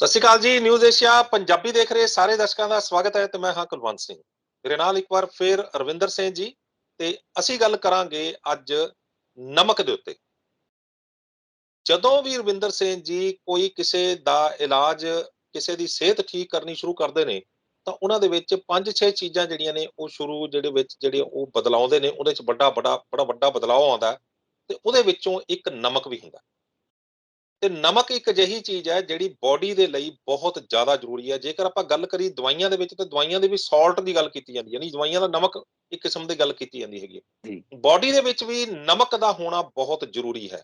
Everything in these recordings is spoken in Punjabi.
ਸਤਿ ਸ਼੍ਰੀ ਅਕਾਲ ਜੀ, ਨਿਊਜ਼ ਏਸ਼ੀਆ ਪੰਜਾਬੀ ਦੇਖ ਰਹੇ ਸਾਰੇ ਦਰਸ਼ਕਾਂ ਦਾ ਸਵਾਗਤ ਹੈ ਤੇ ਮੈਂ ਹਾਂ ਕੁਲਵੰਤ ਸਿੰਘ। ਮੇਰੇ ਨਾਲ ਇੱਕ ਵਾਰ ਫੇਰ ਰਵਿੰਦਰ ਸਿੰਘ ਜੀ ਤੇ ਅਸੀਂ ਗੱਲ ਕਰਾਂਗੇ ਅੱਜ ਨਮਕ ਦੇ ਉੱਤੇ। ਜਦੋਂ ਵੀ ਰਵਿੰਦਰ ਸਿੰਘ ਜੀ ਕੋਈ ਕਿਸੇ ਦਾ ਇਲਾਜ, ਕਿਸੇ ਦੀ ਸਿਹਤ ਠੀਕ ਕਰਨੀ ਸ਼ੁਰੂ ਕਰਦੇ ਨੇ, ਤਾਂ ਉਹਨਾਂ ਦੇ ਵਿੱਚ 5-6 ਚੀਜ਼ਾਂ ਜਿਹੜੀਆਂ ਨੇ ਉਹ ਸ਼ੁਰੂ ਜਿਹੜੇ ਵਿੱਚ ਜਿਹੜੇ ਉਹ ਬਦਲਾਉਂਦੇ ਨੇ, ਉਹਦੇ ਵਿੱਚ ਵੱਡਾ ਵੱਡਾ ਬੜਾ ਵੱਡਾ ਬਦਲਾਅ ਆਉਂਦਾ ਹੈ ਤੇ ਉਹਦੇ ਵਿੱਚੋਂ ਇੱਕ ਨਮਕ ਵੀ ਹੁੰਦਾ ਤੇ ਨਮਕ ਇੱਕ ਅਜਿਹੀ ਚੀਜ਼ ਹੈ ਜਿਹੜੀ ਬਾਡੀ ਦੇ ਲਈ ਬਹੁਤ ਜ਼ਿਆਦਾ ਜ਼ਰੂਰੀ ਹੈ। ਜੇਕਰ ਆਪਾਂ ਗੱਲ ਕਰੀ ਦਵਾਈਆਂ ਦੇ ਵਿੱਚ ਤਾਂ ਦਵਾਈਆਂ ਦੇ ਵੀ ਸਾਲਟ ਦੀ ਗੱਲ ਕੀਤੀ ਜਾਂਦੀ ਹੈ। ਯਾਨੀ ਦਵਾਈਆਂ ਦਾ ਨਮਕ ਇੱਕ ਕਿਸਮ ਦੀ ਗੱਲ ਕੀਤੀ ਜਾਂਦੀ ਹੈਗੀ। ਬਾਡੀ ਦੇ ਵਿੱਚ ਵੀ ਨਮਕ ਦਾ ਹੋਣਾ ਬਹੁਤ ਜ਼ਰੂਰੀ ਹੈ।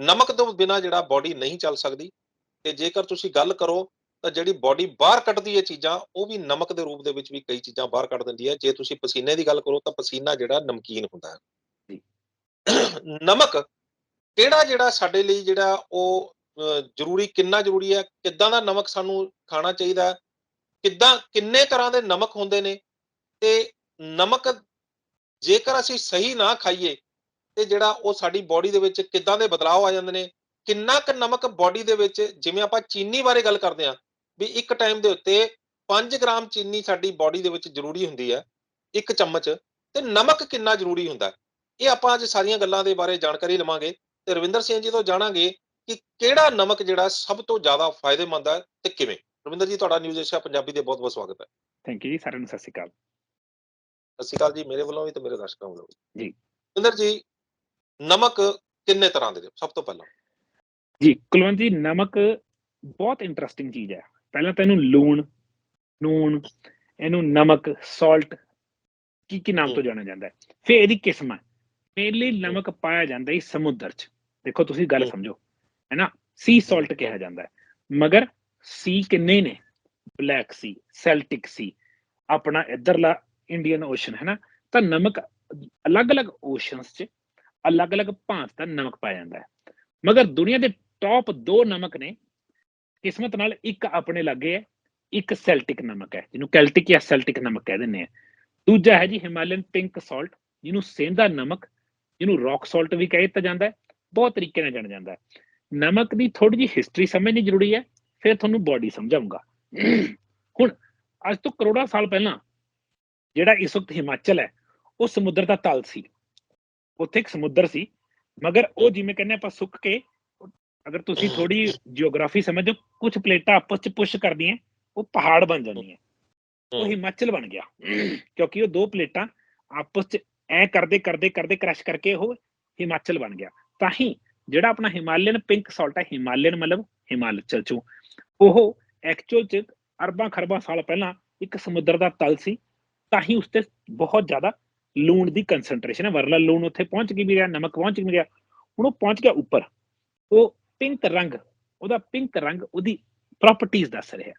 ਨਮਕ ਤੋਂ ਬਿਨਾ ਜਿਹੜਾ ਬਾਡੀ ਨਹੀਂ ਚੱਲ ਸਕਦੀ। ਤੇ ਜੇਕਰ ਤੁਸੀਂ ਗੱਲ ਕਰੋ ਤਾਂ ਜਿਹੜੀ ਬਾਡੀ ਬਾਹਰ ਕੱਢਦੀ ਹੈ ਚੀਜ਼ਾਂ ਉਹ ਵੀ ਨਮਕ ਦੇ ਰੂਪ ਦੇ ਵਿੱਚ ਵੀ ਕਈ ਚੀਜ਼ਾਂ ਬਾਹਰ ਕੱਢ ਦਿੰਦੀ ਹੈ। ਜੇ ਤੁਸੀਂ ਪਸੀਨੇ ਦੀ ਗੱਲ ਕਰੋ ਤਾਂ ਪਸੀਨਾ ਜਿਹੜਾ ਨਮਕੀਨ ਹੁੰਦਾ ਹੈ। ਨਮਕ ਕਿਹੜਾ ਜਿਹੜਾ ਸਾਡੇ ਲਈ ਜਿਹੜਾ ਉਹ ਜ਼ਰੂਰੀ, ਕਿੰਨਾ ਜ਼ਰੂਰੀ ਹੈ, ਕਿੱਦਾਂ ਦਾ ਨਮਕ ਸਾਨੂੰ ਖਾਣਾ ਚਾਹੀਦਾ ਕਿੱਦਾਂ, ਕਿੰਨੇ ਤਰ੍ਹਾਂ ਦੇ ਨਮਕ ਹੁੰਦੇ ਨੇ, ਤੇ ਨਮਕ ਜੇਕਰ ਅਸੀਂ ਸਹੀ ਨਾ ਖਾਈਏ, ਤੇ ਜਿਹੜਾ ਉਹ ਸਾਡੀ ਬਾਡੀ ਦੇ ਵਿੱਚ ਕਿੱਦਾਂ ਦੇ ਬਦਲਾਅ ਆ ਜਾਂਦੇ ਨੇ, ਕਿੰਨਾ ਕੁ ਨਮਕ ਬਾਡੀ ਦੇ ਵਿੱਚ, ਜਿਵੇਂ ਆਪਾਂ ਚੀਨੀ ਬਾਰੇ ਗੱਲ ਕਰਦੇ ਹਾਂ, ਵੀ ਇੱਕ ਟਾਈਮ ਦੇ ਉੱਤੇ 5 ਗ੍ਰਾਮ ਚੀਨੀ ਸਾਡੀ ਬਾਡੀ ਦੇ ਵਿੱਚ ਜ਼ਰੂਰੀ ਹੁੰਦੀ ਹੈ, ਇੱਕ ਚਮਚ, ਤੇ ਨਮਕ ਕਿੰਨਾ ਜ਼ਰੂਰੀ ਹੁੰਦਾ ਇਹ ਆਪਾਂ ਅੱਜ ਸਾਰੀਆਂ ਗੱਲਾਂ ਦੇ ਬਾਰੇ ਜਾਣਕਾਰੀ ਲਵਾਂਗੇ ਰਵਿੰਦਰ ਸਿੰਘ ਜੀ ਤੋਂ ਜਾਣਾਂਗੇ ਕਿ ਕਿਹੜਾ ਨਮਕ ਜਿਹੜਾ ਸਭ ਤੋਂ ਜ਼ਿਆਦਾ ਫਾਇਦੇਮੰਦ ਹੈ ਤੇ ਕਿਵੇਂ? ਰਵਿੰਦਰ ਜੀ ਤੁਹਾਡਾ ਨਿਊਜ਼ ਏਸ਼ੀਆ ਪੰਜਾਬੀ ਦੇ ਬਹੁਤ ਬਹੁਤ ਸਵਾਗਤ ਹੈ। ਥੈਂਕ ਯੂ ਜੀ ਸਾਰਿਆਂ ਨੂੰ ਸਤਿ ਸ਼੍ਰੀ ਅਕਾਲ। ਸਤਿ ਸ਼੍ਰੀ ਅਕਾਲ ਜੀ ਮੇਰੇ ਵੱਲੋਂ ਵੀ ਤੇ ਮੇਰੇ ਦਰਸ਼ਕਾਂ ਵੱਲੋਂ ਵੀ। ਜੀ। ਰਵਿੰਦਰ ਜੀ ਨਮਕ ਕਿੰਨੇ ਤਰ੍ਹਾਂ ਦੇ ਸਭ ਤੋਂ ਪਹਿਲਾਂ? ਜੀ ਕੁਲਵੰਤ ਜੀ ਨਮਕ ਬਹੁਤ ਇੰਟਰਸਟਿੰਗ ਚੀਜ਼ ਹੈ। ਪਹਿਲਾਂ ਤਾਂ ਇਹਨੂੰ ਲੂਣ ਨੂਣ ਇਹਨੂੰ ਨਮਕ ਸਾਲਟ ਕੀ ਕੀ ਨਾਮ ਤੋਂ ਜਾਣਿਆ ਜਾਂਦਾ ਹੈ? ਫਿਰ ਇਹਦੀ ਕਿਸਮਾਂ ਮੇਨਲੀ ਨਮਕ ਪਾਇਆ ਜਾਂਦਾ ਹੈ ਸਮੁੰਦਰ 'ਚ। ਦੇਖੋ ਤੁਸੀਂ ਗੱਲ। ਸਮਝੋ ਹੈ ਨਾ ਸੀ ਸਾਲਟ ਕਿਹਾ ਜਾਂਦਾ ਹੈ। ਮਗਰ ਸੀ ਕਿੰਨੇ ਨੇ? ਬਲੈਕ ਸੀ ਸੈਲਟਿਕ ਸੀ ਆਪਣਾ ਇਧਰਲਾ ਇੰਡੀਅਨ ਓਸ਼ਨ ਹੈ ਨਾ ਤਾਂ ਨਮਕ ਅਲੱਗ-ਅਲੱਗ ਓਸ਼ਨਸ 'ਚ ਅਲੱਗ-ਅਲੱਗ ਭਾਂਤ ਦਾ ਨਮਕ ਪਾਇਆ ਜਾਂਦਾ ਹੈ। ਮਗਰ ਦੁਨੀਆ ਦੇ ਟੌਪ ਦੋ ਨਮਕ ਨੇ ਕਿਸਮਤ ਨਾਲ ਇੱਕ ਆਪਣੇ ਲੱਗੇ ਹੈ ਇੱਕ ਸੈਲਟਿਕ ਨਮਕ ਹੈ ਜਿਹਨੂੰ ਕੈਲਟਿਕ ਜਾਂ ਸੈਲਟਿਕ ਨਮਕ ਕਹਿ ਦਿੰਦੇ ਆ ਦੂਜਾ ਹੈ ਜੀ ਹਿਮਾਲਯਨ ਪਿੰਕ ਸਾਲਟ ਜਿਹਨੂੰ ਸੇਂਦਾ ਨਮਕ ਜਿਹਨੂੰ ਰੌਕ ਸਾਲਟ ਵੀ ਕਹਿ ਦਿੱਤਾ ਜਾਂਦਾ ਹੈ ਬਹੁਤ ਤਰੀਕੇ ਨਾਲ ਜਾਣਿਆ ਜਾਂਦਾ ਹੈ। ਨਮਕ ਦੀ ਥੋੜੀ ਜਿਹੀ ਹਿਸਟਰੀ ਸਮਝਣੀ ਜ਼ਰੂਰੀ ਹੈ ਫਿਰ ਤੁਹਾਨੂੰ ਬਾਡੀ ਸਮਝਾਉਂਗਾ ਹੁਣ ਅੱਜ ਤੋਂ ਕਰੋੜਾਂ ਸਾਲ ਪਹਿਲਾਂ ਜਿਹੜਾ ਇਸ ਵਕਤ ਹਿਮਾਚਲ ਹੈ ਉਹ ਸਮੁੰਦਰ ਦਾ ਤਲ ਸੀ। ਉੱਥੇ ਇੱਕ ਸਮੁੰਦਰ ਸੀ ਮਗਰ ਉਹ ਜਿਵੇਂ ਕਹਿੰਦੇ ਆਪਾਂ ਸੁੱਕ ਕੇ ਅਗਰ ਤੁਸੀਂ ਥੋੜੀ ਜੀਓਗ੍ਰਾਫੀ ਸਮਝੋ ਕੁਝ ਪਲੇਟਾਂ ਆਪਸ ਚ ਪੁਸ਼ ਕਰਦੀਆਂ ਉਹ ਪਹਾੜ ਬਣ ਜਾਂਦੀਆਂ। ਉਹ ਹਮ। ਹਿਮਾਚਲ ਬਣ ਗਿਆ ਕਿਉਂਕਿ ਉਹ ਦੋ ਪਲੇਟਾਂ ਆਪਸ ਚ ਐ ਕਰਦੇ ਕਰਦੇ ਕਰਦੇ ਕ੍ਰੈਸ਼ ਕਰਕੇ ਉਹ ਹਿਮਾਚਲ ਬਣ ਗਿਆ। ਤਾਂ ਹੀ ਜਿਹੜਾ ਆਪਣਾ ਹਿਮਾਲਯਨ ਪਿੰਕ ਸਾਲਟ ਹੈ ਹਿਮਾਲਯਨ ਮਤਲਬ ਹਿਮਾਚਲ ਚੋਂ ਉਹ ਐਕਚੁਅਲ ਚ ਅਰਬਾਂ ਖਰਬਾਂ ਸਾਲ ਪਹਿਲਾਂ ਇੱਕ ਸਮੁੰਦਰ ਦਾ ਤਲ ਸੀ ਤਾਂ ਹੀ ਉਸ ਤੇ ਬਹੁਤ ਜ਼ਿਆਦਾ ਲੂਣ ਦੀ ਕੰਸੈਂਟ੍ਰੇਸ਼ਨ ਹੈ। ਵਰਲਾ ਲੂਣ ਉੱਥੇ ਪਹੁੰਚ ਕੇ ਵੀ ਗਿਆ ਨਮਕ ਪਹੁੰਚ ਕੇ ਵੀ ਗਿਆ ਹੁਣ ਉਹ ਪਹੁੰਚ ਗਿਆ ਉੱਪਰ। ਉਹ ਪਿੰਕ ਰੰਗ ਉਹਦਾ ਪਿੰਕ ਰੰਗ ਉਹਦੀ ਪ੍ਰਾਪਰਟੀਆਂ ਦੱਸ ਰਿਹਾ।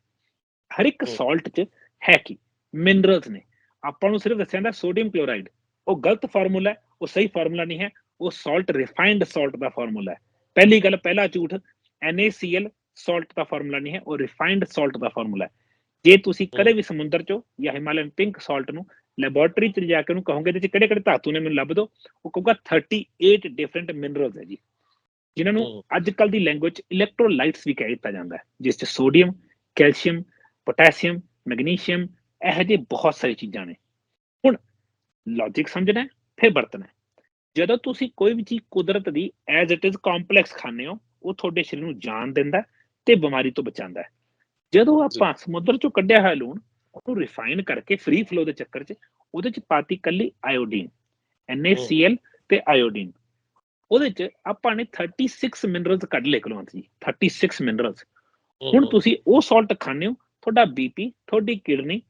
ਹਰ ਇੱਕ। ਸਾਲਟ 'ਚ ਹੈ ਕੀ? ਮਿਨਰਲਸ ਨੇ। ਆਪਾਂ ਨੂੰ ਸਿਰਫ ਦੱਸਿਆ ਜਾਂਦਾ ਸੋਡੀਅਮ ਕਲੋਰਾਈਡ ਉਹ ਗਲਤ ਫਾਰਮੂਲਾ ਹੈ ਉਹ ਸਹੀ ਫਾਰਮੂਲਾ ਨਹੀਂ ਹੈ ਉਹ ਸਾਲਟ ਰਿਫਾਈਨਡ ਸਾਲਟ ਦਾ ਫਾਰਮੂਲਾ ਹੈ। ਪਹਿਲੀ ਗੱਲ ਪਹਿਲਾ ਝੂਠ NaCl ਸਾਲਟ ਦਾ ਫਾਰਮੂਲਾ ਨਹੀਂ ਹੈ ਉਹ ਰਿਫਾਈਨਡ ਸਾਲਟ ਦਾ ਫਾਰਮੂਲਾ ਹੈ। ਜੇ ਤੁਸੀਂ ਕਦੇ ਵੀ ਸਮੁੰਦਰ 'ਚੋਂ ਜਾਂ ਹਿਮਾਲਯਨ ਪਿੰਕ ਸਾਲਟ ਨੂੰ ਲੈਬੋਰੇਟਰੀ 'ਚ ਜਾ ਕੇ ਉਹਨੂੰ ਕਹੋਗੇ ਇਹਦੇ 'ਚ ਕਿਹੜੇ ਕਿਹੜੇ ਧਾਤੂ ਨੇ ਮੈਨੂੰ ਲੱਭ ਦਿਓ ਉਹ ਕਹੂਗਾ 38 ਡਿਫਰੈਂਟ ਮਿਨਰਲਸ ਹੈ ਜੀ। ਜਿਨ੍ਹਾਂ ਨੂੰ। ਅੱਜ ਕੱਲ ਦੀ ਲੈਂਗੁਏਜ 'ਚ ਇਲੈਕਟ੍ਰੋਲਾਈਟਸ ਵੀ ਕਹਿ ਦਿੱਤਾ ਜਾਂਦਾ ਹੈ ਜਿਸ 'ਚ ਸੋਡੀਅਮ ਕੈਲਸ਼ੀਅਮ ਪੋਟਾਸ਼ੀਅਮ ਮੈਗਨੀਸ਼ੀਅਮ ਇਹੋ ਜਿਹੇ ਬਹੁਤ ਸਾਰੀ ਚੀਜ਼ਾਂ ਨੇ। ਹੁਣ ਲੌਜੀਕ ਸਮਝਣਾ ਹੈ, ਫਿਰ ਵਰਤਣਾ ਹੈ। ਜਦੋਂ ਤੁਸੀਂ ਕੋਈ ਵੀ ਚੀਜ਼ ਕੁਦਰਤ ਦੀ ਐਜ਼ ਇਟ ਇਜ਼ ਕੰਪਲੈਕਸ ਖਾਂਦੇ ਹੋ ਉਹ ਤੁਹਾਡੇ ਸਰੀਰ ਨੂੰ ਜਾਨ ਦਿੰਦਾ ਹੈ ਤੇ ਬਿਮਾਰੀ ਤੋਂ ਬਚਾਉਂਦਾ ਹੈ। ਜਦੋਂ ਆਪਾਂ ਸਮੁੰਦਰ ਚੋਂ ਕੱਢਿਆ ਹੋਇਆ ਲੂਣ ਉਹਨੂੰ ਰਿਫਾਈਨ ਕਰਕੇ ਫ੍ਰੀ ਫਲੋ ਦੇ ਚੱਕਰ 'ਚ ਉਹਦੇ 'ਚ ਪਾਤੀ ਕੱਲੀ ਆਇਓਡੀਨ NaCl ਤੇ ਆਇਓਡੀਨ ਉਹਦੇ 'ਚ ਆਪਾਂ ਨੇ 36 ਮਿਨਰਲਸ ਕੱਢ ਲਏ ਕਲਵੰਤ ਜੀ 36 ਮਿਨਰਲਸ ਹੁਣ ਤੁਸੀਂ ਉਹ ਸਾਲਟ ਖਾਂਦੇ ਹੋ ਤੁਹਾਡਾ ਬੀਪੀ ਤੁਹਾਡੀ ਕਿਡਨੀ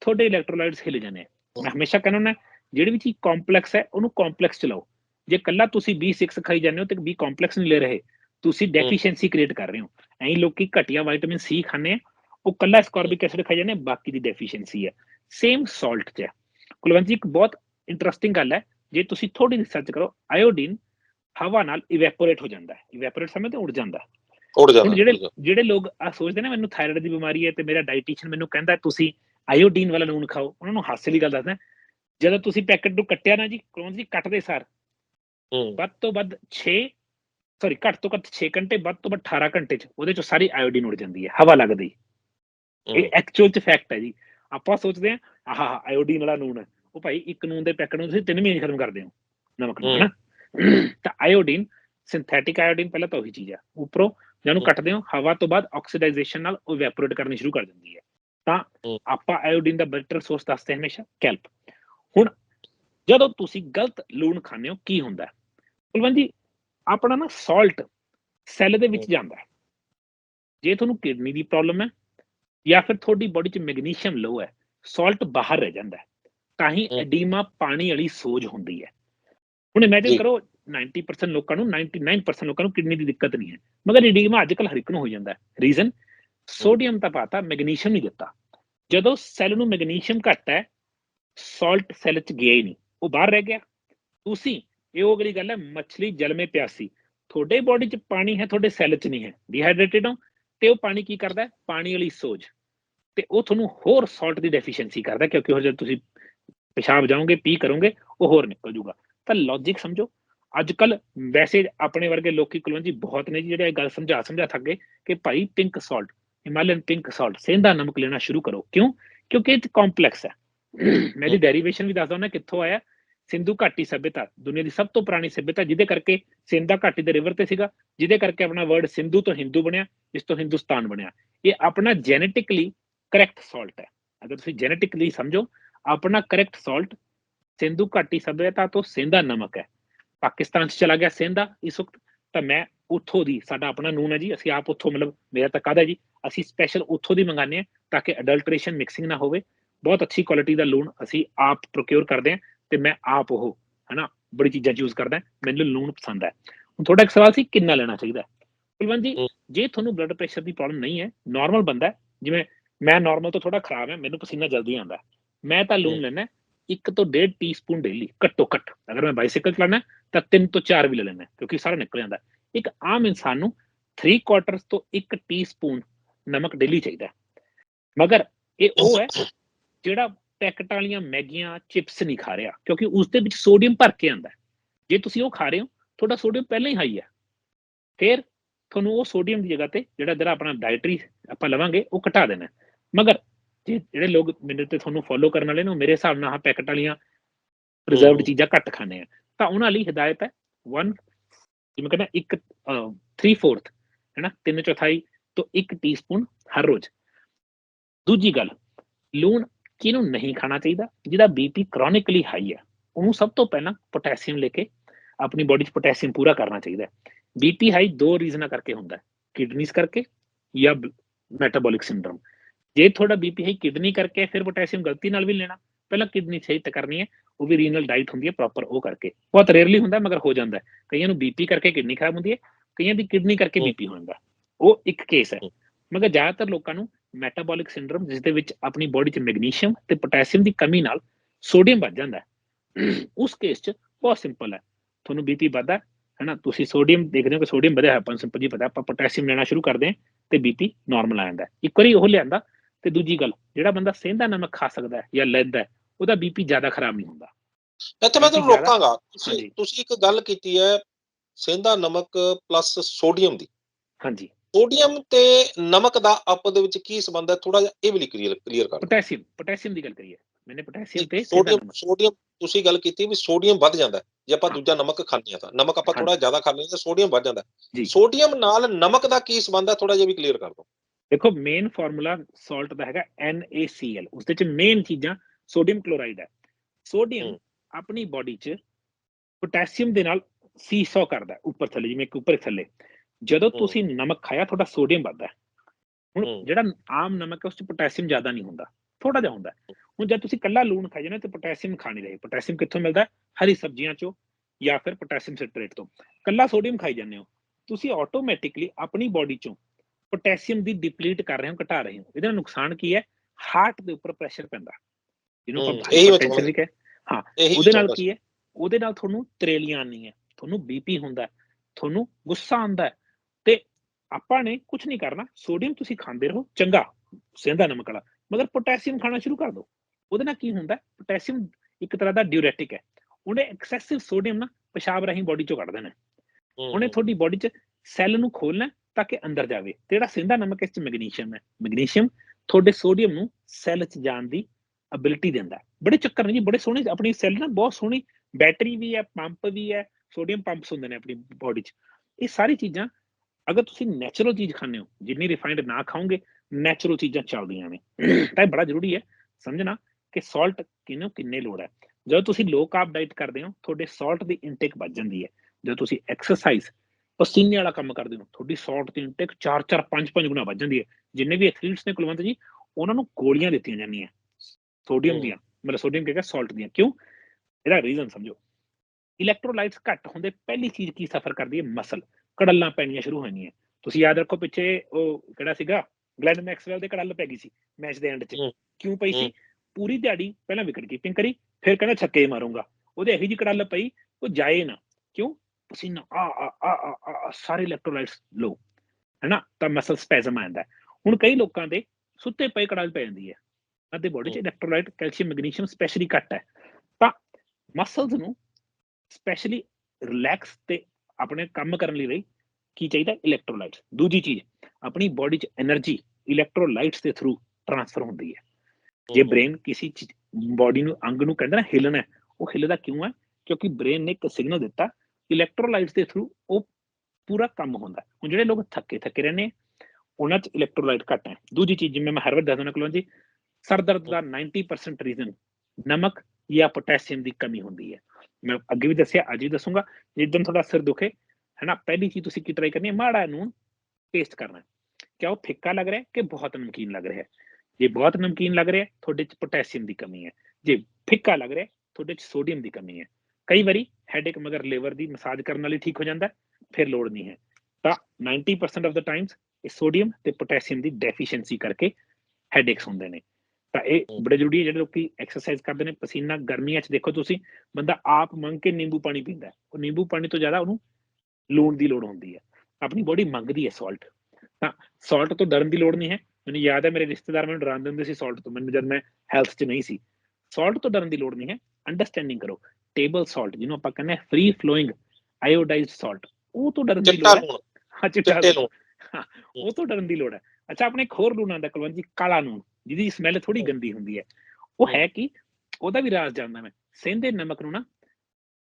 ਤੁਹਾਡੇ ਇਲੈਕਟ੍ਰੋਲਾਈਟਸ ਹਿਲ ਜਾਂਦੇ ਆ। ਮੈਂ ਹਮੇਸ਼ਾ ਕਹਿੰਦਾ ਹੁੰਦਾ ਜਿਹੜੀ ਵੀ ਚੀਜ਼ ਕੰਪਲੈਕਸ ਹੈ ਉਹਨੂੰ ਕੰਪਲੈਕਸ ਚਲਾਓ ਜੇ ਕੱਲਾ ਤੁਸੀਂ B6 ਖਾਈ ਜਾਂਦੇ ਹੋ ਤੇ B ਕੰਪਲੈਕਸ ਨਹੀਂ ਲੈ ਰਹੇ ਤੁਸੀਂ ਡੈਫੀਸ਼ੀਐਂਸੀ ਕ੍ਰੀਏਟ ਕਰ ਰਹੇ ਹੋ। ਐਂ ਲੋਕੀ ਘਟੀਆ ਵਿਟਾਮਿਨ ਸੀ ਖਾਂਦੇ ਆ ਉਹ ਕੱਲਾ ਸਕਾਰਬਿਕ ਐਸਿਡ ਖਾਈ ਜਾਂਦੇ ਬਾਕੀ ਦੀ ਡੈਫੀਸ਼ੀਐਂਸੀ ਹੈ। ਸੇਮ ਸਾਲਟ 'ਚ ਹੈ। ਕੁਲਵੰਤ ਜੀ ਇੱਕ ਬਹੁਤ ਇੰਟਰਸਟਿੰਗ ਗੱਲ ਹੈ ਜੇ ਤੁਸੀਂ ਥੋੜੀ ਰਿਸਰਚ ਕਰੋ ਆਇਓਡੀਨ ਹਵਾ ਨਾਲ ਇਵੈਪੋਰੇਟ ਹੋ ਜਾਂਦਾ ਹੈ। ਇਵੈਪੋਰੇਟ ਸਮੇਂ ਤੇ ਉੱਡ ਜਾਂਦਾ ਹੈ। ਉੜ ਜਾਂਦਾ ਜਿਹੜੇ। ਜਿਹੜੇ ਲੋਕ ਆ ਸੋਚਦੇ ਨੇ ਮੈਨੂੰ ਥਾਇਰਾਇਡ ਦੀ ਬਿਮਾਰੀ ਹੈ ਤੇ ਮੇਰਾ ਡਾਈਟੀਸ਼ੀਅਨ ਮੈਨੂੰ ਕਹਿੰਦਾ ਤੁਸੀਂ ਆਇਓਡੀਨ ਵਾਲਾ ਲੂਣ ਖਾਓ। ਉਹਨਾਂ ਨੂੰ ਹਾਸੇ ਦੀ ਗੱਲ ਦੱਸਦਾ ਜਦੋਂ ਤੁਸੀਂ ਪੈਕੇਟ ਨੂੰ ਕੱਟਿਆ ਨਾ ਜੀ ਕਲੋਨ ਜੀ ਕੱਟਦੇ ਸਾਰ। ਹੂੰ। ਵੱਧ ਤੋਂ ਵੱਧ 6 ਸੌਰੀ ਘੱਟ ਤੋਂ ਘੱਟ 6 ਘੰਟੇ ਵੱਧ ਤੋਂ ਵੱਧ 18 ਘੰਟੇ ਚ ਉਹਦੇ ਚੋਂ ਸਾਰੀ ਆਇਓਡੀਨ ਉੜ ਜਾਂਦੀ ਹੈ ਹਵਾ ਲੱਗਦੀ। ਇਹ ਐਕਚੁਅਲ ਚ ਫੈਕਟ ਹੈ ਜੀ। ਆਪਾਂ ਸੋਚਦੇ ਆ ਆਹ ਆਇਓਡੀਨ ਵਾਲਾ ਨੂਨ ਹੈ। ਉਹ ਭਾਈ ਇੱਕ ਨੂਨ ਦੇ ਪੈਕਟ ਨੂੰ ਤੁਸੀਂ ਤਿੰਨ ਮਹੀਨੇ 'ਚ ਖਤਮ ਕਰਦੇ ਹੋ ਨਮਕ ਨੂੰ। ਹਨਾ? ਤਾਂ ਆਇਓਡੀਨ ਸਿੰਥੈਟਿਕ ਆਇਓਡੀਨ ਪਹਿਲਾਂ ਤਾਂ ਉਹੀ ਚੀਜ਼ ਹੈ। ਉੱਪਰੋਂ ਜਦੋਂ ਹਮ। ਕੱਟਦੇ ਹੋ ਹਵਾ ਤੋਂ ਬਾਅਦ ਆਕਸੀਡਾਈਜੇਸ਼ਨ ਨਾਲ ਉਹ ਵੈਪੋਰੇਟ ਕਰਨੀ ਸ਼ੁਰੂ ਕਰ ਦਿੰਦੀ ਹੈ। ਤਾਂ। ਆਪਾਂ ਆਇਓਡੀਨ ਦਾ ਬੈਟਰ ਸੋਰਸ ਦੱਸਦੇ ਹਮੇਸ਼ਾ ਕੈਲਪ। ਹੁਣ ਜਦੋਂ ਤੁਸੀਂ ਗਲਤ ਲੂਣ ਖਾਂਦੇ ਹੋ ਕੀ ਹੁੰਦਾ ਹੈ? ਕੁਲਵੰਤ ਜੀ ਆਪਣਾ ਨਾ ਸਾਲਟ ਸੈੱਲ ਦੇ ਵਿੱਚ। ਜਾਂਦਾ ਹੈ। ਜੇ ਤੁਹਾਨੂੰ ਕਿਡਨੀ ਦੀ ਪ੍ਰੋਬਲਮ ਹੈ ਜਾਂ ਫਿਰ ਤੁਹਾਡੀ ਬੋਡੀ 'ਚ ਮੈਗਨੀਸ਼ੀਅਮ ਲੋ ਹੈ ਸਾਲਟ ਬਾਹਰ ਰਹਿ ਜਾਂਦਾ ਹੈ। ਤਾਂ ਹੀ। ਐਡੀਮਾ ਪਾਣੀ ਵਾਲੀ ਸੋਜ ਹੁੰਦੀ ਹੈ। ਹੁਣ ਇਮੇਜਿਨ। ਕਰੋ 90% ਲੋਕਾਂ ਨੂੰ 99% ਲੋਕਾਂ ਨੂੰ ਕਿਡਨੀ ਦੀ ਦਿੱਕਤ ਨਹੀਂ ਹੈ। ਮਗਰ ਐਡੀਮਾ ਅੱਜਕੱਲ ਹਰ ਇੱਕ ਨੂੰ ਹੋ ਜਾਂਦਾ ਹੈ। ਰੀਜ਼ਨ ਸੋਡੀਅਮ ਤਾਂ ਪਾਤਾ ਮੈਗਨੀਸ਼ੀਅਮ ਨਹੀਂ ਦਿੱਤਾ। ਜਦੋਂ ਸੈੱਲ ਨੂੰ ਮੈਗਨੀਸ਼ੀਅਮ ਘੱਟ ਹੈ ਸਾਲਟ ਸੈੱਲ 'ਚ ਗਿਆ ਹੀ ਨਹੀਂ। ਉਹ ਬਾਹਰ ਰਹਿ ਗਿਆ। ਤੁਸੀਂ, ਇਹ ਉਹ ਅਗਲੀ ਗੱਲ ਹੈ, ਮੱਛਲੀ ਜਲ ਮੇ ਪਿਆਸੀ ਤੁਹਾਡੇ ਬੋਡੀ 'ਚ ਪਾਣੀ ਹੈ, ਤੁਹਾਡੇ ਸੈੱਲ 'ਚ ਨਹੀਂ ਹੈ। ਡੀਹਾਈਡਰੇਟਡ ਹੋ, ਤੇ ਉਹ ਪਾਣੀ ਕੀ ਕਰਦਾ ਪਾਣੀ ਵਾਲੀ ਸੋਜ। ਤੇ ਉਹ ਤੁਹਾਨੂੰ ਹੋਰ ਸਾਲਟ ਦੀ ਡੈਫੀਸ਼ੀਐਂਸੀ ਕਰਦਾ ਕਿਉਂਕਿ ਉਹ ਜਦ ਤੁਸੀਂ ਪਿਸ਼ਾਬ ਜਾਓਗੇ, ਪੀ ਕਰੋਗੇ, ਉਹ ਹੋਰ ਨਿਕਲ ਜੂਗਾ ਤਾਂ ਲੌਜੀਕ ਸਮਝੋ। ਅੱਜ ਕੱਲ ਵੈਸੇ ਆਪਣੇ ਵਰਗੇ ਲੋਕੀ ਕੁਲਵੰਤ ਜੀ ਬਹੁਤ ਨੇ ਜੀ, ਜਿਹੜੇ ਇਹ ਗੱਲ ਸਮਝਾ ਸਮਝਾ ਥੱਕ ਗਏ ਕਿ ਭਾਈ pink salt Himalayan pink salt ਸੇਂਦਾ ਨਮਕ ਲੈਣਾ ਸ਼ੁਰੂ ਕਰੋ। ਕਿਉਂ? ਕਿਉਂਕਿ ਇਹ ਕੰਪਲੈਕਸ ਹੈ। ਮੈਂ ਇਹਦੀ ਡੈਰੀਵੇਸ਼ਨ ਵੀ ਦੱਸਦਾ ਹਾਂ ਕਿੱਥੋਂ ਆਇਆ, ਸਿੰਧੂ ਘਾਟੀ ਸਭਿਅਤਾ, ਦੁਨੀਆ ਦੀ ਸਭ ਤੋਂ ਪੁਰਾਣੀ ਸਭਿਅਤਾ, ਜਿਹਦੇ ਕਰਕੇ ਸਿੰਧਾ ਘਾਟੀ ਦੇ ਰਿਵਰ ਤੇ ਸੀਗਾ, ਜਿਹਦੇ ਕਰਕੇ ਆਪਣਾ ਵਰਡ ਸਿੰਧੂ ਤੋਂ ਹਿੰਦੂ ਬਣਿਆ ਜਿਸ ਤੋਂ ਹਿੰਦੁਸਤਾਨ ਬਣਿਆ। ਇਹ ਆਪਣਾ ਜੈਨੇਟਿਕਲੀ ਕਰੈਕਟ ਸਾਲਟ ਹੈ। ਅਗਰ ਤੁਸੀਂ ਜੈਨੇਟਿਕਲੀ ਸਮਝੋ, ਆਪਣਾ ਕਰੈਕਟ ਸਾਲਟ ਸਿੰਧੂ ਘਾਟੀ ਸਭਿਅਤਾ ਤੋਂ ਸਿੰਧਾ ਨਮਕ ਹੈ। ਪਾਕਿਸਤਾਨ 'ਚ ਚਲਾ ਗਿਆ ਸਿੰਧਾ ਇਸ ਵਕਤ, ਤਾਂ ਮੈਂ ਉੱਥੋਂ ਦੀ, ਸਾਡਾ ਆਪਣਾ ਨੂਨ ਹੈ ਜੀ, ਅਸੀਂ ਆਪ ਉੱਥੋਂ ਮਤਲਬ ਮੇਰਾ ਤਾਂ ਕਾਹਦਾ ਜੀ, ਅਸੀਂ ਸਪੈਸ਼ਲ ਉੱਥੋਂ ਦੀ ਮੰਗਾਉਂਦੇ ਹਾਂ, ਤਾਂ ਕਿ ਅਡਲਟ੍ਰੇਸ਼ਨ ਮਿਕਸਿੰਗ ਨਾ ਹੋਵੇ। ਬਹੁਤ ਅੱਛੀ ਕੁਆਲਿਟੀ ਦਾ ਲੂਣ ਅਸੀਂ ਆਪ ਪ੍ਰੋਕਿਉਰ ਕਰਦੇ ਹਾਂ ਤੇ ਮੈਂ ਆਪ ਉਹ ਹਨਾ ਬੜੀ ਚੀਜ਼ਾਂ ਯੂਜ਼ ਕਰਦਾ। ਮੈਨੂੰ ਲੂਣ ਪਸੰਦ ਹੈ ਹੁਣ ਤੁਹਾਡਾ ਇੱਕ ਸਵਾਲ ਸੀ ਕਿੰਨਾ ਲੈਣਾ ਚਾਹੀਦਾ ਕੁਲਵੰਤ ਜੀ। ਜੇ ਤੁਹਾਨੂੰ ਬਲੱਡ ਪ੍ਰੈਸ਼ਰ ਦੀ ਪ੍ਰੋਬਲਮ ਨਹੀਂ ਹੈ ਨਾਰਮਲ ਬੰਦਾ ਹੈ, ਜਿਵੇਂ ਮੈਂ ਨਾਰਮਲ ਤੋਂ ਥੋੜਾ ਖਰਾਬ ਹੈ ਮੈਨੂੰ ਪਸੀਨਾ ਜਲਦੀ ਆਉਂਦਾ ਮੈਂ ਤਾਂ ਲੂਣ। ਲੈਣਾ ਇੱਕ ਤੋਂ ਡੇਢ ਟੀਸਪੂਨ ਡੇਲੀ ਘੱਟੋ ਘੱਟ ਅਗਰ ਮੈਂ ਬਾਈਸਾਈਕਲ ਚਲਾਉਣਾ ਤਾਂ ਤਿੰਨ ਤੋਂ ਚਾਰ ਵੀ ਲੈ ਲੈਣਾ ਕਿਉਂਕਿ ਸਾਰਾ ਨਿਕਲ ਜਾਂਦਾ। ਇੱਕ ਆਮ ਇਨਸਾਨ ਨੂੰ 3 ਕੁਆਟਰਸ ਤੋਂ 1 ਟੀਸਪੂਨ ਨਮਕ ਡੇਲੀ ਚਾਹੀਦਾ। ਮਗਰ ਇਹ ਉਹ ਹੈ ਜਿਹੜਾ ਪੈਕਟ ਵਾਲੀਆਂ ਮੈਗੀਆਂ ਚਿਪਸ ਨਹੀਂ ਖਾ ਰਿਹਾ ਕਿਉਂਕਿ ਉਸ ਦੇ ਵਿੱਚ ਸੋਡੀਅਮ ਭਰ ਕੇ ਆਂਦਾ ਜੇ ਤੁਸੀਂ ਉਹ ਖਾ ਰਹੇ ਹੋ ਤੁਹਾਡਾ ਸੋਡੀਅਮ ਪਹਿਲਾਂ ਹੀ ਹਾਈ ਹੈ ਫਿਰ ਤੁਹਾਨੂੰ ਉਹ ਸੋਡੀਅਮ ਦੀ ਜਗ੍ਹਾ ਤੇ ਜਿਹੜਾ ਜਿਹੜਾ ਆਪਣਾ ਡਾਈਟਰੀ ਆਪਾਂ ਲਵਾਂਗੇ ਉਹ ਘਟਾ ਦੇਣਾ। ਮਗਰ ਜਿਹੜੇ ਲੋਕ ਮੇਰੇ ਤੇ ਤੁਹਾਨੂੰ ਫੋਲੋ ਕਰਨ ਵਾਲੇ ਨੇ ਉਹ ਮੇਰੇ ਹਿਸਾਬ ਨਾਲ ਆਹ ਪੈਕਟ ਵਾਲੀਆਂ ਰਿਜ਼ਰਵਡ। ਚੀਜ਼ਾਂ ਘੱਟ ਖਾਣੇ ਆ ਤਾਂ ਉਹਨਾਂ ਲਈ ਹਦਾਇਤ ਹੈ 1 ਜਿਵੇਂ ਕਹਿੰਦਾ ਇੱਕ 3/4 ਹੈਨਾ ਤਿੰਨ ਚੌਥਾਈ ਤੋਂ 1 ਟੀਸਪੂਨ ਹਰ ਰੋਜ਼ ਦੂਜੀ ਗੱਲ ਲੂਣ ਕਿਹਨੂੰ ਨਹੀਂ ਖਾਣਾ ਚਾਹੀਦਾ ਜਿਹਦਾ ਬੀਪੀ ਕ੍ਰੋਨਿਕਲੀ ਹਾਈ ਹੈ ਉਹਨੂੰ ਸਭ ਤੋਂ ਪਹਿਲਾਂ ਪੋਟਾਸ਼ੀਅਮ ਲੈ ਕੇ ਆਪਣੀ ਬੋਡੀ 'ਚ ਪੋਟਾਸ਼ੀਅਮ ਪੂਰਾ ਕਰਨਾ ਚਾਹੀਦਾ ਬੀਪੀ ਹਾਈ ਦੋ ਰੀਜ਼ਨਾਂ ਕਰਕੇ ਹੁੰਦਾ ਕਿਡਨੀਜ਼ ਕਰਕੇ ਜਾਂ ਮੈਟਾਬੋਲਿਕ ਸਿੰਡਰਮ ਜੇ ਤੁਹਾਡਾ ਬੀਪੀ ਹਾਈ ਕਿਡਨੀ ਕਰਕੇ ਫਿਰ ਪੋਟਾਸ਼ੀਅਮ ਗਲਤੀ ਨਾਲ ਵੀ ਲੈਣਾ ਪਹਿਲਾਂ ਕਿਡਨੀ ਸਹੀ ਤੇ ਕਰਨੀ ਹੈ ਉਹ ਵੀ ਰੀਨਲ ਡਾਈਟ ਹੁੰਦੀ ਹੈ ਪ੍ਰੋਪਰ ਉਹ ਕਰਕੇ ਬਹੁਤ ਰੇਅਰਲੀ ਹੁੰਦਾ ਮਗਰ ਹੋ ਜਾਂਦਾ। ਕਈਆਂ ਨੂੰ ਬੀਪੀ ਕਰਕੇ ਕਿਡਨੀ ਖਰਾਬ ਹੁੰਦੀ ਹੈ ਕਈਆਂ ਦੀ ਕਿਡਨੀ ਕਰਕੇ। ਬੀਪੀ ਹੋ ਜਾਂਦਾ। ਉਹ ਇੱਕ ਕੇਸ ਹੈ। ਮਗਰ ਜ਼ਿਆਦਾਤਰ ਲੋਕਾਂ ਨੂੰ ਮੈਟਾਬੋਲਿਕ ਸਿੰਡਰਮ ਜਿਸ ਦੇ ਵਿੱਚ ਆਪਣੀ ਬੋਡੀ 'ਚ ਮੈਗਨੀਸ਼ੀਅਮ ਤੇ ਪੋਟਾਸ਼ੀਅਮ ਦੀ ਕਮੀ ਨਾਲ ਸੋਡੀਅਮ ਵੱਧ ਜਾਂਦਾ ਹੈ। ਉਸ ਕੇਸ 'ਚ ਬਹੁਤ ਸਿੰਪਲ ਹੈ। ਤੁਹਾਨੂੰ ਬੀਪੀ ਵੱਧਦਾ ਹੈ ਹੈਨਾ? ਤੁਸੀਂ ਸੋਡੀਅਮ ਦੇਖਦੇ ਹੋ ਕਿ ਸੋਡੀਅਮ ਵਧਿਆ ਹੈ ਆਪਾਂ ਸਿੰਪਲ ਜੀ ਪਤਾ ਆਪਾਂ ਪੋਟਾਸ਼ੀਅਮ ਲੈਣਾ ਸ਼ੁਰੂ ਕਰਦੇ ਹਾਂ ਤੇ ਬੀਪੀ ਨਾਰਮਲ ਆ ਜਾਂਦਾ। ਇੱਕ ਵਾਰੀ ਉਹ ਲਿਆਂਦਾ ਤੇ ਦੂਜੀ ਗੱਲ ਜਿਹੜਾ ਬੰਦਾ ਸੇਂਦਾ ਨਮਕ ਖਾ ਸਕਦਾ ਹੈ ਜਾਂ ਲੈਂਦਾ ਉਹਦਾ ਬੀਪੀ ਜ਼ਿਆਦਾ ਖਰਾਬ ਨਹੀਂ ਹੁੰਦਾ। ਇੱਥੇ ਮੈਂ ਤੁਹਾਨੂੰ ਰੋਕਾਂਗਾ। ਤੁਸੀਂ। ਤੁਸੀਂ ਇੱਕ ਗੱਲ ਕੀਤੀ ਹੈ ਸੇਂਦਾ ਨਮਕ ਪਲੱਸ ਸੋਡੀਅਮ ਦੀ। ਹਾਂਜੀ। ਸੋਡੀਅਮ ਤੇ ਨਮਕ ਦਾ ਆਪਸ ਦੇ ਵਿੱਚ ਕੀ ਸੰਬੰਧ ਹੈ? ਥੋੜਾ ਜਿਹਾ ਇਹ ਵੀ ਕਲੀਅਰ ਕਲੀਅਰ ਕਰ ਪੋਟਾਸ਼ੀਅਮ ਪੋਟਾਸ਼ੀਅਮ ਦੀ ਗੱਲ ਕਰੀਏ। ਮੈਨੇ ਪੋਟਾਸ਼ੀਅਮ ਤੇ ਸੋਡੀਅਮ ਸੋਡੀਅਮ ਤੁਸੀਂ ਗੱਲ ਕੀਤੀ ਵੀ ਸੋਡੀਅਮ ਵੱਧ ਜਾਂਦਾ ਜੇ ਆਪਾਂ। ਦੂਜਾ ਨਮਕ ਖਾਂਦੇ ਆ ਤਾਂ। ਨਮਕ ਆਪਾਂ ਥੋੜਾ। ਜ਼ਿਆਦਾ ਖਾਂਦੇ ਹਾਂ ਤਾਂ ਸੋਡੀਅਮ ਵੱਧ ਜਾਂਦਾ। ਸੋਡੀਅਮ ਨਾਲ ਨਮਕ ਦਾ ਕੀ ਸੰਬੰਧ ਹੈ? ਥੋੜਾ ਜਿਹਾ ਵੀ ਕਲੀਅਰ ਕਰ ਦਿਓ। ਦੇਖੋ ਮੇਨ ਫਾਰਮੂਲਾ ਸਾਲਟ ਦਾ ਹੈਗਾ NaCl ਉਸ ਦੇ ਚ ਮੇਨ ਚੀਜ਼ਾਂ ਸੋਡੀਅਮ ਕਲੋਰਾਈਡ ਹੈ। ਸੋਡੀਅਮ। ਆਪਣੀ ਬਾਡੀ ਚ ਪੋਟਾਸ਼ੀਅਮ ਦੇ ਨਾਲ ਸੀਸੋ ਕਰਦਾ ਉੱਪਰ ਥੱਲੇ ਜਿਵੇਂ ਇੱਕ ਉੱਪਰ ਥੱਲੇ। ਜਦੋਂ। ਤੁਸੀਂ ਨਮਕ ਖਾਇਆ ਤੁਹਾਡਾ ਸੋਡੀਅਮ ਵੱਧਦਾ ਹੈ। ਹੁਣ। ਜਿਹੜਾ ਆਮ ਨਮਕ ਹੈ ਉਸ ਚ ਪੋਟਾਸ਼ੀਅਮ ਜ਼ਿਆਦਾ ਨਹੀਂ ਹੁੰਦਾ ਥੋੜਾ ਜਿਹਾ ਹੁੰਦਾ ਹੈ। ਹੁਣ ਜਦ ਤੁਸੀਂ ਕੱਲਾ ਲੂਣ ਖਾਈ ਜਾਂਦੇ ਹੋ ਤੇ ਪੋਟਾਸ਼ੀਅਮ ਖਾ ਨਹੀਂ ਰਹੇ ਪੋਟਾਸ਼ੀਅਮ ਕਿੱਥੋਂ ਮਿਲਦਾ ਹੈ? ਹਰੀ ਸਬਜ਼ੀਆਂ ਚੋਂ ਜਾਂ ਫਿਰ ਪੋਟਾਸ਼ੀਅਮ ਸਿਟਰੇਟ ਤੋਂ ਕੱਲਾ ਸੋਡੀਅਮ ਖਾਈ ਜਾਂਦੇ ਹੋ ਤੁਸੀਂ ਆਟੋਮੈਟਿਕਲੀ ਆਪਣੀ ਬਾਡੀ ਚੋਂ ਪੋਟਾਸ਼ੀਅਮ ਦੀ ਡਿਪਲੀਟ ਕਰ ਰਹੇ ਹੋ ਘਟਾ ਰਹੇ ਹੋ ਇਹਦੇ ਨੁਕਸਾਨ ਕੀ ਹੈ ਹਾਰਟ ਦੇ ਉੱਪਰ ਪ੍ਰੈਸ਼ਰ ਪੈਂਦਾ ਜਿਹਨੂੰ ਆਪਾਂ ਹਾਈਪਰਟੈਂਸ਼ਨ ਵੀ ਕਹੇ ਇਹੀ ਉਹਦੇ ਨਾਲ। ਕੀ ਹੈ ਉਹਦੇ ਨਾਲ ਤੁਹਾਨੂੰ ਤਰੇਲੀਆਂ ਆਉਂਦੀਆਂ ਹੈ ਤੁਹਾਨੂੰ ਬੀਪੀ ਹੁੰਦਾ ਹੈ, ਤੁਹਾਨੂੰ ਗੁੱਸਾ ਆਉਂਦਾ ਹੈ ਆਪਾਂ ਨੇ ਕੁਝ ਨਹੀਂ ਕਰਨਾ ਸੋਡੀਅਮ ਤੁਸੀਂ ਖਾਂਦੇ ਰਹੋ ਚੰਗਾ ਸੇਂਦਾ ਨਮਕ ਵਾਲਾ ਮਗਰ ਪੋਟਾਸ਼ੀਅਮ ਖਾਣਾ ਸ਼ੁਰੂ ਕਰ ਦਿਓ ਉਹਦੇ ਨਾਲ ਕੀ ਹੁੰਦਾ ਪੋਟਾਸ਼ੀਅਮ ਇੱਕ ਤਰ੍ਹਾਂ ਦਾ ਡਿਊਰੈਟਿਕ ਹੈ। ਉਹਨੇ ਐਕਸੈਸਿਵ ਸੋਡੀਅਮ ਨਾ ਪਿਸ਼ਾਬ ਰਾਹੀਂ ਬਾਡੀ ਚੋਂ ਕੱਢ ਦੇਣਾ। ਉਹਨੇ ਤੁਹਾਡੀ ਬੋਡੀ 'ਚ ਸੈੱਲ ਨੂੰ ਖੋਲਣਾ ਤਾਂ ਕਿ ਅੰਦਰ ਜਾਵੇ। ਤੇ ਜਿਹੜਾ ਸਿੰਦਾ ਨਮਕ ਇਸ 'ਚ ਮੈਗਨੀਸ਼ੀਅਮ ਹੈ। ਮੈਗਨੀਸ਼ੀਅਮ ਤੁਹਾਡੇ ਸੋਡੀਅਮ ਨੂੰ ਸੈੱਲ 'ਚ ਜਾਣ ਦੀ ਅਬਿਲਿਟੀ ਦਿੰਦਾ। ਬੜੇ ਚੱਕਰ ਨੇ ਜੀ ਬੜੇ ਸੋਹਣੇ ਆਪਣੀ ਸੈੱਲ ਨਾ ਬਹੁਤ ਸੋਹਣੀ ਬੈਟਰੀ ਵੀ ਹੈ ਪੰਪ ਵੀ ਹੈ ਸੋਡੀਅਮ ਪੰਪਸ ਹੁੰਦੇ ਨੇ ਆਪਣੀ ਬੋਡੀ 'ਚ। ਇਹ ਸਾਰੀ ਚੀਜ਼ਾਂ ਅਗਰ ਤੁਸੀਂ ਨੈਚੁਰਲ ਚੀਜ਼ ਖਾਂਦੇ ਹੋ ਜਿੰਨੀ ਰਿਫਾਈਨਡ ਨਾ ਖਾਓਗੇ ਨੈਚੁਰਲ ਚੀਜ਼ਾਂ ਚੱਲਦੀਆਂ ਨੇ। ਤਾਂ ਇਹ ਬੜਾ ਜ਼ਰੂਰੀ ਹੈ ਸਮਝਣਾ ਕਿ ਸਾਲਟ ਕਿਨੂੰ ਕਿੰਨੇ ਲੋੜ ਹੈ। ਜਦੋਂ ਤੁਸੀਂ ਲੋ ਕਾਰਬ ਡਾਈਟ ਕਰਦੇ ਹੋ ਤੁਹਾਡੇ ਸਾਲਟ ਦੀ ਇਨਟੇਕ ਵੱਧ ਜਾਂਦੀ ਹੈ। ਜਦੋਂ ਤੁਸੀਂ ਐਕਸਰਸਾਈਜ਼ ਪਸੀਨੇ ਵਾਲਾ ਕੰਮ ਕਰਦੇ ਹੋ ਤੁਹਾਡੀ ਸਾਲਟ ਦੀ ਇਨਟੇਕ 4-4 5-5 ਗੁਣਾ ਵੱਧ ਜਾਂਦੀ ਹੈ। ਜਿੰਨੇ ਵੀ ਐਥਲੀਟਸ ਨੇ ਕੁਲਵੰਤ ਜੀ ਉਹਨਾਂ ਨੂੰ ਗੋਲੀਆਂ ਦਿੱਤੀਆਂ ਜਾਂਦੀਆਂ ਸੋਡੀਅਮ। ਦੀਆਂ ਮਤਲਬ ਸੋਡੀਅਮ ਕਹਿੰਦਾ ਸਾਲਟ ਦੀਆਂ। ਕਿਉਂ? ਇਹਦਾ ਰੀਜ਼ਨ ਸਮਝੋ। ਇਲੈਕਟ੍ਰੋਲਾਈਟਸ ਘੱਟ ਹੁੰਦੇ ਪਹਿਲੀ ਚੀਜ਼ ਕੀ ਸਫਰ ਕਰਦੀ ਹੈ? ਮਸਲ ਕੜਲਾਂ ਪੈਣੀਆਂ ਸ਼ੁਰੂ ਹੋਣੀਆਂ। ਤੁਸੀਂ ਯਾਦ ਰੱਖੋ ਪਿੱਛੇ ਉਹ ਕਿਹੜਾ ਸੀਗਾ? ਗਲੈਨ ਮੈਕਸਵੈਲ ਦੇ ਕੜਲ ਪੈ ਗਈ ਸੀ ਮੈਚ ਦੇ ਐਂਡ 'ਚ। ਕਿਉਂ ਪਈ ਸੀ। ਪੂਰੀ ਦਿਹਾੜੀ ਪਹਿਲਾਂ ਵਿਕਟ ਕੀਪਿੰਗ ਕਰੀ ਫਿਰ ਕਹਿੰਦਾ ਛੱਕੇ ਮਾਰੂੰਗਾ। ਉਹਦੇ ਇਹੀ ਜੀ ਕੜਲ ਪਈ ਉਹ ਜਾਏ ਨਾ। ਕਿਉਂ? ਪਸੀਨਾ ਆ ਆ ਆ ਆ, ਆ ਆ, ਸਾਰੇ ਇਲੈਕਟ੍ਰੋਲਾਈਟਸ ਲੋ ਹੈਨਾ? ਤਾਂ ਮਸਲ ਸਪੈਜ਼ਮ ਆਉਂਦਾ ਹੈ। ਹੁਣ ਕਈ ਲੋਕਾਂ ਦੇ ਸੁੱਤੇ ਪਏ ਕੜਲ ਪੈ ਜਾਂਦੀ ਹੈ। ਅਤੇ ਬੋਡੀ 'ਚ। ਇਲੈਕਟ੍ਰੋਲਾਈਟ ਕੈਲਸ਼ੀਅਮ ਮੈਗਨੀਸ਼ੀਅਮ ਸਪੈਸ਼ਲੀ ਘੱਟ ਹੈ। ਤਾਂ ਮਸਲਸ ਨੂੰ ਸਪੈਸ਼ਲੀ ਰਿਲੈਕਸ ਤੇ ਆਪਣੇ ਕੰਮ ਕਰਨ ਲਈ ਲਈ ਕੀ ਚਾਹੀਦਾ? ਇਲੈਕਟ੍ਰੋਲਾਈਟਸ ਦੂਜੀ ਚੀਜ਼ ਆਪਣੀ ਬਾਡੀ 'ਚ એનર્ਜੀ ਇਲੈਕਟ੍ਰੋਲਾਈਟਸ ਦੇ ਥਰੂ ਟ੍ਰਾਂਸਫਰ ਹੁੰਦੀ ਹੈ। ਜੇ ਬ੍ਰੇਨ ਕਿਸੇ ਬਾਡੀ ਨੂੰ ਅੰਗ ਨੂੰ ਕਹਿੰਦਾ ਨਾ ਹਿਲਣਾ ਉਹ ਹਿਲਦਾ ਕਿਉਂ ਹੈ? ਕਿਉਂਕਿ ਬ੍ਰੇਨ ਨੇ ਇੱਕ ਸਿਗਨਲ ਦਿੱਤਾ ਇਲੈਕਟ੍ਰੋਲਾਈਟਸ ਦੇ ਥਰੂ ਉਹ ਪੂਰਾ ਕੰਮ ਹੁੰਦਾ। ਹੁਣ ਜਿਹੜੇ ਲੋਕ ਥੱਕੇ ਥੱਕੇ ਰਹਿੰਦੇ ਉਹਨਾਂ 'ਚ ਇਲੈਕਟ੍ਰੋਲਾਈਟ ਘੱਟ ਹੈ। ਦੂਜੀ ਚੀਜ਼ ਜਿਵੇਂ ਮੈਂ ਹਰ ਵਾਰ ਦੱਸਦਾ ਕੋਲੋਂ ਜੀ ਸਰਦਰਦ ਦਾ 90% ਰੀਜ਼ਨ ਨਮਕ ਜਾਂ ਪੋਟੈਸ਼ੀਅਮ ਦੀ ਕਮੀ ਹੁੰਦੀ ਹੈ। ਮੈਂ ਅੱਗੇ ਵੀ ਦੱਸਿਆ ਅੱਜ ਵੀ ਦੱਸੂਗਾ ਜਿੱਦਣ ਤੁਹਾਡਾ ਸਿਰ ਦੁਖੇ ਹੈਨਾ ਪਹਿਲੀ ਚੀਜ਼ ਤੁਸੀਂ ਕੀ ਟਰਾਈ ਕਰਨੀ ਹੈ? ਮਾੜਾ ਨੂਨ ਪੇਸਟ ਕਰਨਾ ਕਿਆ ਉਹ ਫਿੱਕਾ ਲੱਗ ਰਿਹਾ ਹੈ ਕਿ ਬਹੁਤ ਨਮਕੀਨ ਲੱਗ ਰਿਹਾ ਹੈ? ਜੇ ਬਹੁਤ ਨਮਕੀਨ ਲੱਗ ਰਿਹਾ ਹੈ, ਤੁਹਾਡੇ 'ਚ ਪੋਟਾਸ਼ੀਅਮ ਦੀ ਕਮੀ ਹੈ। ਜੇ ਫਿੱਕਾ ਲੱਗ ਰਿਹਾ ਹੈ, ਤੁਹਾਡੇ 'ਚ ਸੋਡੀਅਮ ਦੀ ਕਮੀ ਹੈ। ਕਈ ਵਾਰੀ ਹੈਡੇਕ ਮਗਰ ਲਿਵਰ ਦੀ ਮਸਾਜ ਕਰਨ ਨਾਲ ਹੀ ਠੀਕ ਹੋ ਜਾਂਦਾ ਫਿਰ ਲੋੜ ਨਹੀਂ ਹੈ। ਤਾਂ 90% ਆਫ ਦਾ ਟਾਈਮਸ ਇਹ ਸੋਡੀਅਮ ਤੇ ਪੋਟਾਸ਼ੀਅਮ ਦੀ ਡੈਫੀਸ਼ੀਐਂਸੀ ਕਰਕੇ ਹੈਡੇਕਸ ਹੁੰਦੇ ਨੇ। ਤਾਂ ਇਹ। ਬੜੇ ਜ਼ਰੂਰੀ ਹੈ ਜਿਹੜੇ ਲੋਕੀ ਐਕਸਰਸਾਈਜ਼ ਕਰਦੇ ਨੇ ਪਸੀਨਾ ਗਰਮੀਆਂ 'ਚ ਦੇਖੋ ਤੁਸੀਂ ਬੰਦਾ ਆਪ ਮੰਗ ਕੇ ਨਿੰਬੂ ਪਾਣੀ ਪੀਂਦਾ। ਉਹ ਨਿੰਬੂ ਪਾਣੀ ਤੋਂ ਜ਼ਿਆਦਾ ਉਹਨੂੰ ਲੂਣ ਦੀ ਲੋੜ ਹੁੰਦੀ ਹੈ। ਆਪਣੀ ਬੋਡੀ ਮੰਗਦੀ ਹੈ ਸਾਲਟ ਤਾਂ ਸਾਲਟ ਤੋਂ ਡਰਨ ਦੀ ਲੋੜ ਨਹੀਂ ਹੈ। ਮੈਨੂੰ ਯਾਦ ਹੈ ਮੇਰੇ ਰਿਸ਼ਤੇਦਾਰ ਮੈਨੂੰ ਡਰਾਉਂਦੇ ਹੁੰਦੇ ਸੀ ਸਾਲਟ ਤੋਂ ਮੈਨੂੰ ਜਦ ਮੈਂ ਹੈਲਥ 'ਚ ਨਹੀਂ ਸੀ। ਸਾਲਟ ਤੋਂ ਡਰਨ ਦੀ ਲੋੜ ਨਹੀਂ ਹੈ। ਅੰਡਰਸਟੈਂਡਿੰਗ ਕਰੋ। ਟੇਬਲ ਸਾਲਟ ਜਿਹਨੂੰ ਆਪਾਂ ਕਹਿੰਦੇ ਹਾਂ ਫ੍ਰੀ ਫਲੋਇੰਗ ਆਇਓਡਾਈਜ਼ਡ ਸਾਲਟ ਉਹ ਤੋਂ ਡਰਨ ਦੀ ਲੋੜ ਹੈ। ਹਾਂ ਚਿੱਟਾ ਉਹ ਤੋਂ ਡਰਨ ਦੀ ਲੋੜ ਹੈ। ਅੱਛਾ ਆਪਣੇ ਇੱਕ ਹੋਰ ਲੂਣ ਆਂਦਾ ਕੁਲਵੰਤ ਜੀ ਕਾਲਾ ਲੂਣ। ਜਿਹਦੀ ਸਮੈਲ ਥੋੜੀ। ਗੰਦੀ ਹੁੰਦੀ ਹੈ ਉਹ। ਹੈ ਕਿ ਉਹਦਾ ਵੀ ਰਾਜ਼ ਜਾਣਦਾ ਮੈਂ ਸੇਂਦੇ ਨਮਕ ਨੂੰ ਨਾ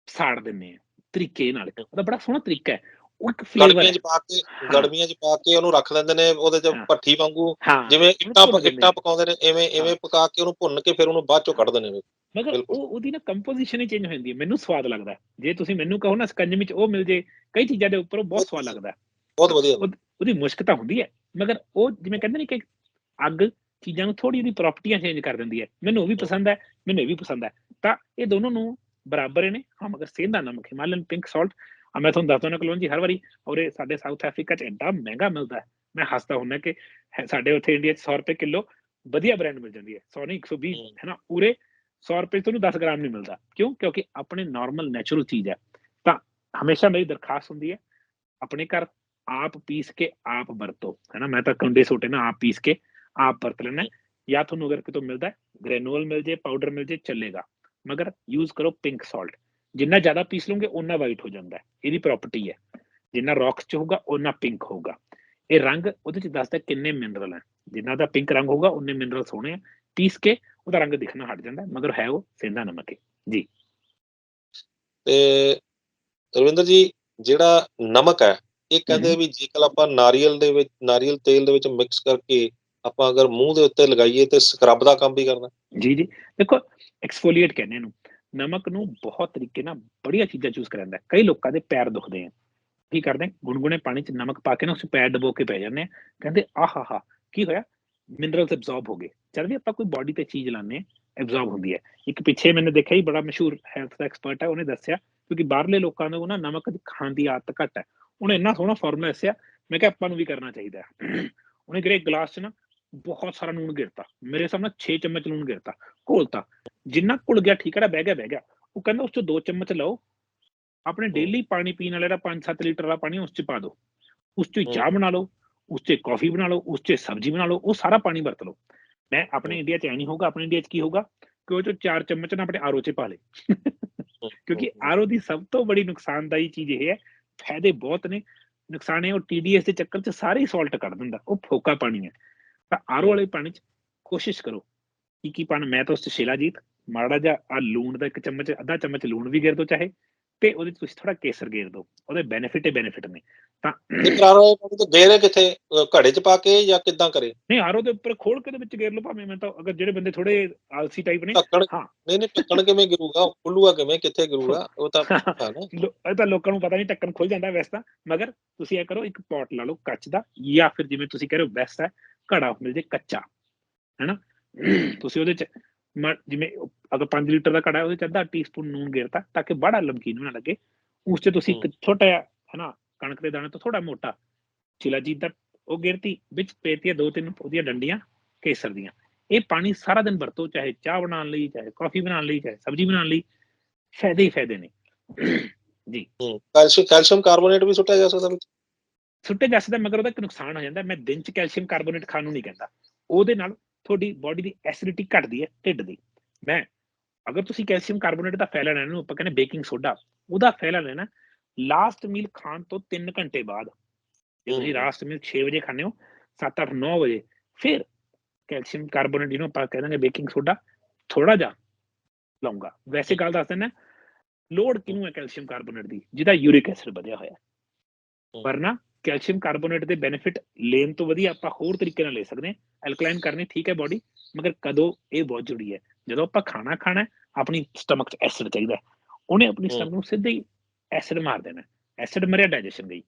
ਸਾੜ ਦਿੰਨੇ ਆ ਤਰੀਕੇ ਨਾਲ ਉਹਦਾ ਬੜਾ ਸੋਹਣਾ ਤਰੀਕਾ ਹੈ ਉਹ ਇੱਕ ਫਲੇਵਰ ਗੜਮੀਆਂ 'ਚ ਪਾ ਕੇ। ਗੜਮੀਆਂ 'ਚ ਪਾ ਕੇ ਉਹਨੂੰ ਰੱਖ ਦਿੰਦੇ ਨੇ ਉਹਦੇ 'ਚ। ਭੱਠੀ ਵਾਂਗੂ ਜਿਵੇਂ ਇੱਟਾਂ ਇੱਟਾਂ। ਪਕਾਉਂਦੇ ਨੇ ਐਵੇਂ ਐਵੇਂ ਪਕਾ ਕੇ ਉਹਨੂੰ ਭੁੰਨ ਕੇ ਫਿਰ ਉਹਨੂੰ ਬਾਅਦ 'ਚੋਂ ਕੱਢ ਦਿੰਦੇ ਨੇ ਮਗਰ ਬਿਲਕੁਲ। ਉਹ ਉਹਦੀ ਨਾ ਕੰਪੋਜੀਸ਼ਨ ਹੀ ਚੇਂਜ ਹੋ ਜਾਂਦੀ ਹੈ ਮੈਨੂੰ ਸਵਾਦ ਲੱਗਦਾ। ਜੇ ਤੁਸੀਂ ਮੈਨੂੰ ਕਹੋ ਨਾ ਸਕੰਜਮੀ ਚ ਉਹ ਮਿਲ ਜੇ ਕਈ ਚੀਜ਼ਾਂ ਦੇ ਉੱਪਰ ਉਹ ਬਹੁਤ ਸਵਾਦ। ਲੱਗਦਾ। ਬਹੁਤ ਵਧੀਆ ਉਹਦੀ ਮੁਸ਼ਕ ਤਾਂ ਹੁੰਦੀ ਹੈ ਮਗਰ ਉਹ ਜਿਵੇਂ ਕਹਿੰਦੇ ਨੇ ਕਿ ਅੱਗ ਚੀਜ਼ਾਂ ਨੂੰ ਥੋੜੀ ਉਹਦੀ ਪ੍ਰਾਪਰਟੀਆਂ ਚੇਂਜ ਕਰ ਦਿੰਦੀ ਹੈ। ਮੈਨੂੰ ਉਹ ਵੀ ਪਸੰਦ ਹੈ ਮੈਨੂੰ ਇਹ ਵੀ ਪਸੰਦ ਹੈ। ਤਾਂ ਇਹ ਦੋਨੋਂ ਨੂੰ ਬਰਾਬਰ ਨੇ। ਹਾਂ ਮਗਰ ਸੇਂਦਾ ਨਮਕ ਹਿਮਾਲਯਨ ਪਿੰਕ ਸਾਲਟ ਆ ਮੈਂ ਤੁਹਾਨੂੰ ਦੱਸਦਾ ਨਾ ਕਲੋਂ ਜੀ ਹਰ ਵਾਰੀ ਔਰੇ ਸਾਡੇ ਸਾਊਥ ਅਫਰੀਕਾ ਚ ਐਡਾ ਮਹਿੰਗਾ ਮਿਲਦਾ ਹੈ। ਮੈਂ ਹੱਸਦਾ ਹੁੰਦਾ ਕਿ ਸਾਡੇ ਉੱਥੇ ਇੰਡੀਆ ਚ 100 ਰੁਪਏ ਕਿਲੋ ਵਧੀਆ ਬ੍ਰਾਂਡ ਮਿਲ ਜਾਂਦੀ ਹੈ। 100 ਨਹੀਂ 120 ਹਮ। ਹੈ ਨਾ? ਪੂਰੇ 100 ਰੁਪਏ ਤੁਹਾਨੂੰ 10 ਗ੍ਰਾਮ ਨਹੀਂ ਮਿਲਦਾ। ਕਿਉਂ? ਕਿਉਂਕਿ ਆਪਣੇ ਨਾਰਮਲ ਨੈਚੁਰਲ ਚੀਜ਼ ਹੈ। ਤਾਂ ਹਮੇਸ਼ਾ ਮੇਰੀ ਦਰਖਾਸਤ ਹੁੰਦੀ ਹੈ ਆਪਣੇ ਘਰ ਆਪ ਪੀਸ ਕੇ ਆਪ ਵਰਤੋ। ਹੈ ਨਾ? ਮੈਂ ਤਾਂ ਕੰਡੇ ਸੋਟੇ ਨਾ ਆਪ ਪੀਸ ਕੇ ਆਪ ਵਰਤ ਲੈਣਾ। ਜਾਂ ਤੁਹਾਨੂੰ ਅਗਰ ਕਿਤੋਂ ਮਿਲਦਾ ਗ੍ਰੈਨੂਅਲ ਮਿਲ ਜੇ ਪਾਊਡਰ ਮਿਲ ਜੇ ਚੱਲੇਗਾ ਮਗਰ ਯੂਜ਼ ਕਰੋ ਪਿੰਕ ਸਾਲਟ ਜਿੰਨਾ ਜ਼ਿਆਦਾ ਪੀਸ ਲਓਗੇ ਓਨਾ ਵਾਈਟ ਹੋ ਜਾਂਦਾ ਹੈ ਇਹਦੀ ਪ੍ਰਾਪਰਟੀ ਹੈ ਜਿੰਨਾ ਰੌਕਸ ਚ ਹੋਊਗਾ ਓਨਾ ਪਿੰਕ ਹੋਊਗਾ ਇਹ ਰੰਗ ਉਹਦੇ ਚ ਦੱਸਦਾ ਕਿੰਨੇ ਮਿਨਰਲ ਹੈ ਜਿੰਨਾ ਦਾ ਪਿੰਕ ਰੰਗ ਹੋਊਗਾ ਉਹਨੇ ਮਿਨਰਲ ਸੋਹਣੇ ਆ ਪੀਸ ਕੇ ਉਹਦਾ ਰੰਗ ਦਿਖਣਾ ਹਟ ਜਾਂਦਾ ਮਗਰ ਹੈ ਉਹ ਸੇਂਦਾ ਨਮਕ ਹੈ ਤੇ ਰਵਿੰਦਰ ਜੀ ਜਿਹੜਾ ਨਮਕ ਹੈ ਇਹ ਕਹਿੰਦੇ ਵੀ ਜੇਕਰ ਆਪਾਂ ਨਾਰੀਅਲ ਦੇ ਵਿੱਚ ਨਾਰੀਅਲ ਤੇਲ ਦੇ ਵਿੱਚ ਮਿਕਸ ਕਰਕੇ ਆਪਾਂ ਅਗਰ ਮੂੰਹ ਦੇ ਉੱਤੇ ਲਗਾਈਏ ਤੇ ਸਕਰਬ ਦਾ ਕੰਮ ਵੀ ਕਰਦਾ ਜੀ ਜੀ। ਦੇਖੋ ਐਕਸਫੋਲੀਏਟ ਕਹਿੰਦੇ ਇਹਨੂੰ। ਨਮਕ ਨੂੰ ਬਹੁਤ ਤਰੀਕੇ ਨਾਲ ਬੜੀਆਂ ਚੀਜ਼ਾਂ ਚੂਜ਼ ਕਰਾਂਦਾ ਕਈ ਲੋਕਾਂ ਦੇ ਪੈਰ ਦੁਖਦੇ ਆ। ਕੀ ਕਰਦੇ ਆ? ਪਾਣੀ 'ਚ ਨਮਕ ਪਾ ਕੇ ਨਾ ਉਸ ਪੈਰ ਡਬੋ ਕੇ ਪੈ ਜਾਂਦੇ ਆ। ਕਹਿੰਦੇ ਆਹਾਹਾ ਕੀ ਹੋਇਆ? ਮਿਨਰਲਸ ਐਬਜ਼ੌਰਬ ਹੋ ਗਏ। ਜਦ ਵੀ ਆਪਾਂ ਕੋਈ ਬਾਡੀ ਤੇ ਚੀਜ਼ ਲਾਉਂਦੇ ਆ ਐਬਜ਼ੌਰਬ ਹੁੰਦੀ ਹੈ। ਇੱਕ ਪਿੱਛੇ ਮੈਨੇ ਦੇਖਿਆ ਹੀ ਬੜਾ ਮਸ਼ਹੂਰ ਹੈਲਥ ਦਾ ਐਕਸਪਰਟ ਹੈ, ਉਹਨੇ ਦੱਸਿਆ ਕਿਉਂਕਿ ਬਾਹਰਲੇ ਲੋਕਾਂ ਨੂੰ ਨਾ ਨਮਕ ਖਾਣ ਦੀ ਆਦਤ ਘੱਟ ਹੈ। ਉਹਨੇ ਇੰਨਾ ਸੋਹਣਾ ਫਾਰਮੂਲਾ ਦੱਸਿਆ। ਮੈਂ ਕਿਹਾ, ਆਪਾਂ ਨੂੰ ਵੀ ਕਰਨਾ ਚਾਹੀਦਾ ਉਹਨੇ ਕਿਹਾ ਗਲਾਸ 'ਚ ਨਾ ਬਹੁਤ ਸਾਰਾ ਨੂਨ ਗਿਰਤਾ। ਮੇਰੇ ਸਾਹਮਣੇ 6 ਚਮਚ ਨੂਨ ਗਿਰਤਾ। ਘੋਲਤਾ। ਜਿੰਨਾ ਘੁਲ ਗਿਆ ਠੀਕ ਹੈ ਬਹਿ ਗਿਆ ਬਹਿ ਗਿਆ। ਉਹ ਕਹਿੰਦਾ ਉਸ 'ਚ ਦੋ ਚਮਚ ਲਓ। ਆਪਣੇ ਡੇਲੀ ਪਾਣੀ ਪੀਣ ਵਾਲੇ ਦਾ 5-7 ਲੀਟਰ ਦਾ ਪਾਣੀ ਉਸ 'ਚ ਪਾ ਦਿਓ ਉਸ 'ਚ ਚਾਹ ਬਣਾ ਲਓ ਉਸ 'ਚ ਕੌਫੀ ਬਣਾ ਲਓ ਉਸ 'ਚ ਸਬਜ਼ੀ ਬਣਾ ਲਓ ਉਹ ਸਾਰਾ ਪਾਣੀ ਵਰਤ ਲਓ। ਮੈਂ ਆਪਣੇ ਇੰਡੀਆ 'ਚ ਐ ਨਹੀਂ ਹੋਊਗਾ ਆਪਣੇ ਇੰਡੀਆ 'ਚ ਕੀ ਹੋਊਗਾ? ਕਿ ਉਹ 'ਚੋਂ ਚਾਰ ਚਮਚ ਨਾ ਆਪਣੇ ਆਰਓ 'ਚ ਪਾ ਲੇ। ਕਿਉਂਕਿ ਆਰਓ ਦੀ ਸਭ ਤੋਂ ਬੜੀ ਨੁਕਸਾਨਦਾਈ ਚੀਜ਼ ਇਹ ਹੈ ਫਾਇਦੇ ਬਹੁਤ ਨੇ। ਨੁਕਸਾਨ ਇਹ ਉਹ TDS ਦੇ ਚੱਕਰ 'ਚ ਸਾਰੇ ਸਾਲਟ ਕੱਢ ਦਿੰਦਾ। ਉਹ ਫੋਕਾ ਪਾਣੀ ਹੈ। ਤਾਂ ਆਰੋ ਵਾਲੇ ਪਾਣੀ 'ਚ ਕੋਸ਼ਿਸ਼ ਕਰੋ ਕੀ ਕੀ ਪਾਣਾ ਮੈਂ ਤਾਂ ਉਸ 'ਚ ਸ਼ਿਲਾਜੀਤ ਮਾੜਾ ਜਿਹਾ ਆ ਲੂਣ ਦਾ ਇੱਕ ਚਮਚ ਅੱਧਾ ਚਮਚ ਲੂਣ ਵੀ ਗੇਰ ਦੋ ਚਾਹੇ ਤੇ ਉਹਦੇ 'ਚ ਤੁਸੀਂ ਥੋੜਾ ਕੇਸਰ ਗੇਰ ਦਿਓ ਉਹਦੇ ਬੈਨੀਫਿਟ ਹੀ ਬੈਨੀਫਿਟ ਨੇ ਤਾਂ ਇਹ ਕਰਾਰੋ ਪਾਣੀ ਤੇ ਗੇਰੇ ਕਿੱਥੇ ਘੜੇ ਚ ਪਾ ਕੇ ਜਾਂ ਕਿੱਦਾਂ ਕਰੇ? ਨਹੀਂ ਆਰੋ ਦੇ ਉੱਪਰ ਖੋਲ ਕੇ ਦੇ ਵਿੱਚ ਗੇਰ ਲਓ ਭਾਵੇਂ ਮੈਂ ਤਾਂ ਅਗਰ ਜਿਹੜੇ ਬੰਦੇ ਥੋੜੇ ਆਲਸੀ ਟਾਈਪ ਨੇ ਹਾਂ। ਨਹੀਂ ਨਹੀਂ ਢੱਕਣ ਕਿਵੇਂ ਗਿਰੂਗਾ ਖੁੱਲੂਗਾ ਕਿਵੇਂ ਕਿੱਥੇ ਗਿਰੂਗਾ ਉਹ ਤਾਂ ਹੈ। ਨਾ। ਇਹ ਤਾਂ ਲੋਕਾਂ ਨੂੰ ਪਤਾ ਨਹੀਂ ਟੱਕਣ ਖੁੱਲ ਜਾਂਦਾ ਵੈਸੇ ਤਾਂ ਮਗਰ ਤੁਸੀਂ ਇਹ ਕਰੋ ਇੱਕ ਪੋਟ ਲਾ ਲਓ ਕੱਚ ਦਾ ਜਾਂ ਫਿਰ ਜਿਵੇਂ ਤੁਸੀਂ ਕਹਿ ਰਹੇ ਹੋ ਬੈਸਟ ਹੈ ਘੜਾ ਮਿਲ ਜੇ ਕੱਚਾ ਹੈਨਾ? ਤੁਸੀਂ ਉਹਦੇ ਚ ਜਿਵੇਂ ਅਗਰ 5 ਲੀਟਰ ਦਾ ਘੜਾ ਉਹਦੇ ਚ ਅੱਧਾ ਟੀਸਪੂਨ ਨੂਨ ਗੇਰਤਾ ਤਾਂ ਕਿ ਬੜਾ ਲਮਕੀਨ ਨਾ ਲੱਗੇ। ਉਸ ਚ ਤੁਸੀਂ ਇੱਕ ਛੋਟਾ ਜਿਹਾ ਹੈਨਾ ਕਣਕ ਦੇ ਦਾਣੇ ਤੋਂ ਥੋੜਾ ਮੋਟਾ ਸ਼ਿਲਾਜੀਤ ਦਾ ਉਹ ਗੇਰਤੀ ਵਿੱਚ ਪੇਤੀਆਂ ਦੋ ਤਿੰਨ ਉਹਦੀਆਂ ਡੰਡੀਆਂ ਕੇਸਰ ਦੀਆਂ। ਇਹ ਪਾਣੀ ਸਾਰਾ ਦਿਨ ਵਰਤੋ ਚਾਹੇ ਚਾਹ ਬਣਾਉਣ ਲਈ ਚਾਹੇ ਕਾਫੀ ਬਣਾਉਣ ਲਈ ਚਾਹੇ ਸਬਜ਼ੀ ਬਣਾਉਣ ਲਈ ਫਾਇਦੇ ਹੀ ਫਾਇਦੇ ਨੇ। ਕੈਲਸ਼ੀਅਮ ਕੈਲਸ਼ੀਅਮ ਕਾਰਬੋਨੇਟ ਵੀ ਸੁੱਟਿਆ ਜਾ ਸਕਦਾ ਵਿੱਚ? ਸੁੱਟੇ ਜਾ ਸਕਦਾ ਮਗਰ ਉਹਦਾ ਇੱਕ ਨੁਕਸਾਨ ਹੋ ਜਾਂਦਾ ਮੈਂ ਦਿਨ ਚ ਕੈਲਸ਼ੀਅਮ ਕਾਰਬੋਨੇਟ ਖਾਣ ਨੂੰ ਨਹੀਂ ਕਹਿੰਦਾ। ਉਹਦੇ ਨਾਲ ਤੁਹਾਡੀ ਬਾਡੀ ਦੀ ਐਸਿਡਿਟੀ ਘਟਦੀ ਹੈ ਢਿੱਡ ਦੀ। ਮੈਂ ਅਗਰ ਤੁਸੀਂ ਕੈਲਸ਼ੀਅਮ ਕਾਰਬੋਨੇਟ ਦਾ ਫੈਲਾ ਲੈਣਾ ਨੂੰ ਆਪਾਂ ਕਹਿੰਦੇ ਬੇਕਿੰਗ ਸੋਡਾ ਉਹਦਾ ਫੈਲਾ ਲੈਣਾ ਲਾਸਟ ਮੀਲ ਖਾਣ ਤੋਂ 3 ਘੰਟੇ ਬਾਅਦ। ਜੇ ਤੁਸੀਂ। ਲਾਸਟ ਮੀਲ 6 ਵਜੇ ਖਾਂਦੇ ਹੋ 7 8 9 ਵਜੇ ਫਿਰ ਕੈਲਸ਼ੀਅਮ ਕਾਰਬੋਨੇਟ ਜਿਹਨੂੰ ਆਪਾਂ ਕਹਿੰਦੇ ਬੇਕਿੰਗ ਸੋਡਾ ਥੋੜਾ ਜਿਹਾ ਲਾਉਂਗਾ। ਵੈਸੇ ਗੱਲ ਦੱਸ ਦਿੰਦਾ ਲੋੜ ਕਿਹਨੂੰ ਹੈ ਕੈਲਸ਼ੀਅਮ ਕਾਰਬੋਨੇਟ ਦੀ? ਜਿਹਦਾ ਯੂਰਿਕ ਐਸਿਡ ਵਧਿਆ ਹੋਇਆ। ਵਰਨਾ ਕੈਲਸ਼ੀਅਮ ਕਾਰਬੋਨੇਟ ਦੇ ਬੈਨੀਫਿਟ ਲੈਣ ਤੋਂ ਵਧੀਆ ਆਪਾਂ ਹੋਰ ਤਰੀਕੇ ਨਾਲ ਲੈ ਸਕਦੇ ਹਾਂ ਐਲਕਲਾਈਨ ਕਰਨੀ ਠੀਕ ਹੈ ਬਾਡੀ ਮਗਰ ਕਦੋਂ ਇਹ ਬਹੁਤ ਜ਼ਰੂਰੀ ਹੈ ਜਦੋਂ ਆਪਾਂ ਖਾਣਾ ਖਾਣਾ ਆਪਣੀ ਸਟਮਕ 'ਚ ਐਸਿਡ ਚਾਹੀਦਾ। ਉਹਨੇ ਆਪਣੀ। ਸਟਮਕ ਨੂੰ ਸਿੱਧੇ ਹੀ ਐਸਿਡ ਮਾਰ ਦੇਣਾ ਐਸਿਡ ਮਰਿਆ ਡਾਈਜੈਸ਼ਨ ਗਈ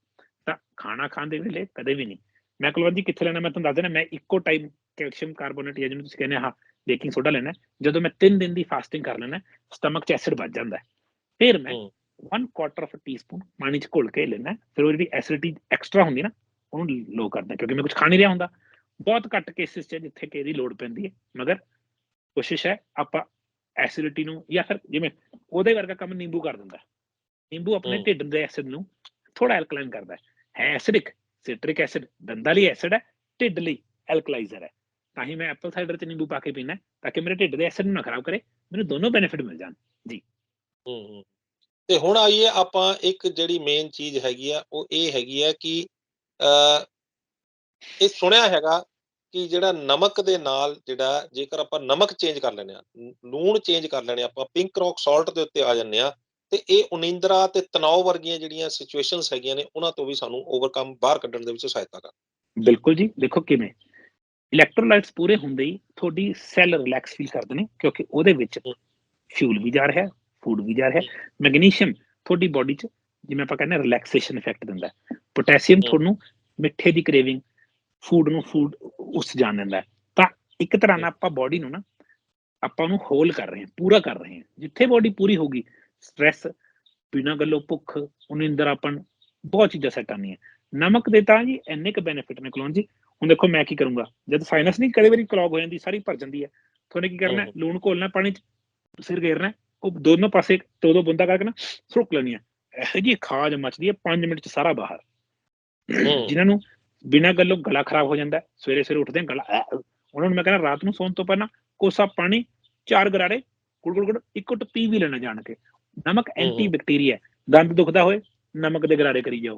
ਤਾਂ ਖਾਣਾ ਖਾਣ ਦੇ ਵੇਲੇ ਕਦੇ ਵੀ ਨਹੀਂ ਮੈਂ ਕੁਲਵੰਤ ਜੀ ਕਿੱਥੇ ਲੈਣਾ ਮੈਂ ਤੁਹਾਨੂੰ ਦੱਸ ਦੇਣਾ ਮੈਂ ਇੱਕੋ ਟਾਈਮ ਕੈਲਸ਼ੀਅਮ ਕਾਰਬੋਨੇਟ ਜਾਂ ਜਿਹਨੂੰ ਤੁਸੀਂ ਕਹਿੰਦੇ ਹਾਂ ਬੇਕਿੰਗ ਸੋਡਾ ਲੈਣਾ। ਜਦੋਂ ਮੈਂ 3 ਦਿਨ ਦੀ ਫਾਸਟਿੰਗ ਕਰ ਲੈਣਾ ਸਟਮਕ 'ਚ ਐਸਿਡ ਵੱਜ ਜਾਂਦਾ। ਫਿਰ ਮੈਂ। 1 ਕੁਆਟਰ ਆਫ ਟੀਸਪੂਨ ਪਾਣੀ 'ਚ ਘੋਲ ਕੇ ਲੈਣਾ। ਫਿਰ ਉਹ ਜਿਹੜੀ ਐਸਿਡਿਟੀ ਐਕਸਟਰਾ ਹੁੰਦੀ ਨਾ ਉਹਨੂੰ ਲੋ ਕਰਦਾ ਕਿਉਂਕਿ ਮੈਂ ਕੁਝ ਖਾ ਨਹੀਂ ਰਿਹਾ ਹੁੰਦਾ। ਬਹੁਤ ਘੱਟ ਕੇਸਿਸ 'ਚ ਜਿੱਥੇ ਕਿ ਇਹਦੀ ਲੋੜ ਪੈਂਦੀ ਹੈ। ਮਗਰ ਕੋਸ਼ਿਸ਼ ਹੈ ਆਪਾਂ ਐਸਿਡਿਟੀ ਨੂੰ ਜਾਂ ਫਿਰ ਜਿਵੇਂ ਉਹਦੇ ਵਰਗਾ ਕੰਮ ਨਿੰਬੂ ਕਰ ਦਿੰਦਾ। ਨਿੰਬੂ ਆਪਣੇ। ਢਿੱਡ ਦੇ ਐਸਿਡ ਨੂੰ ਥੋੜਾ ਐਲਕਲਾਈਨ ਕਰਦਾ ਹੈ। ਐਸਿਡਿਕ ਸਿਟ੍ਰਿਕ ਐਸਿਡ ਦੰਦਾਂ ਲਈ ਐਸਿਡ ਹੈ ਢਿੱਡ ਲਈ ਐਲਕਲਾਈਜ਼ਰ ਹੈ। ਤਾਂ ਹੀ ਮੈਂ ਐਪਲ ਸਾਈਡਰ 'ਚ ਨਿੰਬੂ ਪਾ ਕੇ ਪੀਣਾ ਤਾਂ ਕਿ ਮੇਰੇ ਢਿੱਡ ਦੇ ਐਸਿਡ ਨੂੰ ਨਾ ਖਰਾਬ ਕਰੇ। ਮੈਨੂੰ ਦੋਨੋਂ ਬੈਨੀਫਿਟ ਮਿਲ ਜਾਣ। ਹੂੰ ਹੂੰ। ਤੇ ਹੁਣ ਆਈਏ ਆਪਾਂ ਇੱਕ ਜਿਹੜੀ ਮੇਨ ਚੀਜ਼ ਹੈਗੀ ਆ ਉਹ ਇਹ ਹੈਗੀ ਆ ਕਿ ਅ ਇਹ ਸੁਣਿਆ ਹੈਗਾ ਕਿ ਜਿਹੜਾ ਨਮਕ ਦੇ ਨਾਲ ਜਿਹੜਾ ਜੇਕਰ ਆਪਾਂ ਨਮਕ ਚੇਂਜ ਕਰ ਲੈਂਦੇ ਆ ਲੂਣ ਚੇਂਜ ਕਰ ਲੈਣੇ ਆਪਾਂ ਪਿੰਕ ਰੌਕ ਸਾਲਟ ਦੇ ਉੱਤੇ ਆ ਜੰਨੇ ਆ ਤੇ ਇਹ ਉਨੀਂਦਰਾ ਤੇ ਤਣਾਅ ਵਰਗੀਆਂ ਜਿਹੜੀਆਂ ਸਿਚੁਏਸ਼ਨਸ ਹੈਗੀਆਂ ਨੇ ਉਹਨਾਂ ਤੋਂ ਵੀ ਸਾਨੂੰ ਓਵਰਕਮ ਬਾਹਰ ਕੱਢਣ ਦੇ ਵਿੱਚ ਸਹਾਇਤਾ ਕਰ। ਬਿਲਕੁਲ ਜੀ ਦੇਖੋ ਕਿਵੇਂ ਇਲੈਕਟ੍ਰੋਲਾਈਟਸ ਪੂਰੇ ਹੁੰਦੇ ਹੀ ਤੁਹਾਡੀ ਸੈੱਲ ਰਿਲੈਕਸ ਫੀਲ ਕਰਦੇ ਨੇ ਕਿਉਂਕਿ ਉਹਦੇ ਵਿੱਚ ਫਿਊਲ ਵੀ ਜਾ ਰਿਹਾ ਫੂਡ ਵੀ ਜਾ ਰਿਹਾ ਮੈਗਨੀਸ਼ੀਅਮ ਤੁਹਾਡੀ ਬਾਡੀ 'ਚ ਜਿਵੇਂ ਆਪਾਂ ਕਹਿੰਦੇ ਰਿਲੈਕਸੇਸ਼ਨ ਇਫੈਕਟ ਦਿੰਦਾ ਪੋਟਾਸ਼ੀਅਮ। ਤੁਹਾਨੂੰ ਮਿੱਠੇ ਦੀ ਕ੍ਰੇਵਿੰਗ ਫੂਡ ਨੂੰ ਫੂਡ ਉਸ ਜਾਣ ਦਿੰਦਾ ਤਾਂ ਇੱਕ ਤਰ੍ਹਾਂ ਨਾਲ ਆਪਾਂ ਬਾਡੀ ਨੂੰ ਨਾ ਆਪਾਂ ਨੂੰ ਹੋਲ ਕਰ ਰਹੇ ਹਾਂ ਪੂਰਾ ਕਰ ਰਹੇ ਹਾਂ। ਜਿੱਥੇ ਬਾਡੀ ਪੂਰੀ ਹੋਗੀ ਸਟ੍ਰੈਸ ਬਿਨਾਂ ਗੱਲੋਂ ਭੁੱਖ ਉਨੀਂਦਰਾਪਣ ਬਹੁਤ ਚੀਜ਼ਾਂ ਸੈੱਟ ਆਉਂਦੀਆਂ। ਨਮਕ ਦੇ ਤਾਂ ਜੀ ਇੰਨੇ ਕੁ ਬੈਨੀਫਿਟ ਨੇ ਕਲੋਨ ਜੀ। ਹੁਣ ਦੇਖੋ ਮੈਂ ਕੀ ਕਰੂੰਗਾ ਜਦ ਸਾਈਨਸ ਨਹੀਂ ਕਦੇ ਵਾਰੀ ਕਲੌਗ ਹੋ ਜਾਂਦੀ ਸਾਰੀ ਭਰ ਜਾਂਦੀ ਹੈ। ਤੁਹਾਨੇ ਕੀ ਕਰਨਾ। ਲੂਣ ਘੋਲਣਾ ਪਾਣੀ ਚ ਸਿਰ ਘੇਰਨਾ ਉਹ ਦੋਨੋਂ ਪਾਸੇ ਦੋ ਦੋ ਬੁੰਦਾ ਕਰਕੇ ਨਾ ਸੁੱਕ ਲੈਣੀ ਹੈ ਇਹੋ ਜੀ ਖਾਜ ਮਚਦੀ ਹੈ 5 ਮਿੰਟ ਚ ਸਾਰਾ ਬਾਹਰ। ਜਿਨ੍ਹਾਂ ਨੂੰ ਬਿਨਾਂ ਗੱਲੋਂ ਗਲਾ ਖਰਾਬ ਹੋ ਜਾਂਦਾ ਸਵੇਰੇ ਸਵੇਰੇ ਉੱਠਦੇ ਗਲਾ ਉਹਨਾਂ ਨੂੰ ਮੈਂ ਕਹਿੰਦਾ ਰਾਤ ਨੂੰ ਸੌਣ ਤੋਂ ਪਹਿਲਾਂ ਕੋਸਾ ਪਾਣੀ ਚਾਰ ਗਰਾਰੇ ਗੁੜ ਗੁੜ ਗੁੜ ਇੱਕ ਪੀ ਵੀ ਲੈਣਾ ਜਾਣ ਕੇ। ਨਮਕ ਐਂਟੀ ਬੈਕਟੀਰੀਆ ਦੰਦ ਦੁਖਦਾ ਹੋਏ ਨਮਕ ਦੇ ਗਰਾਰੇ ਕਰੀ ਜਾਓ।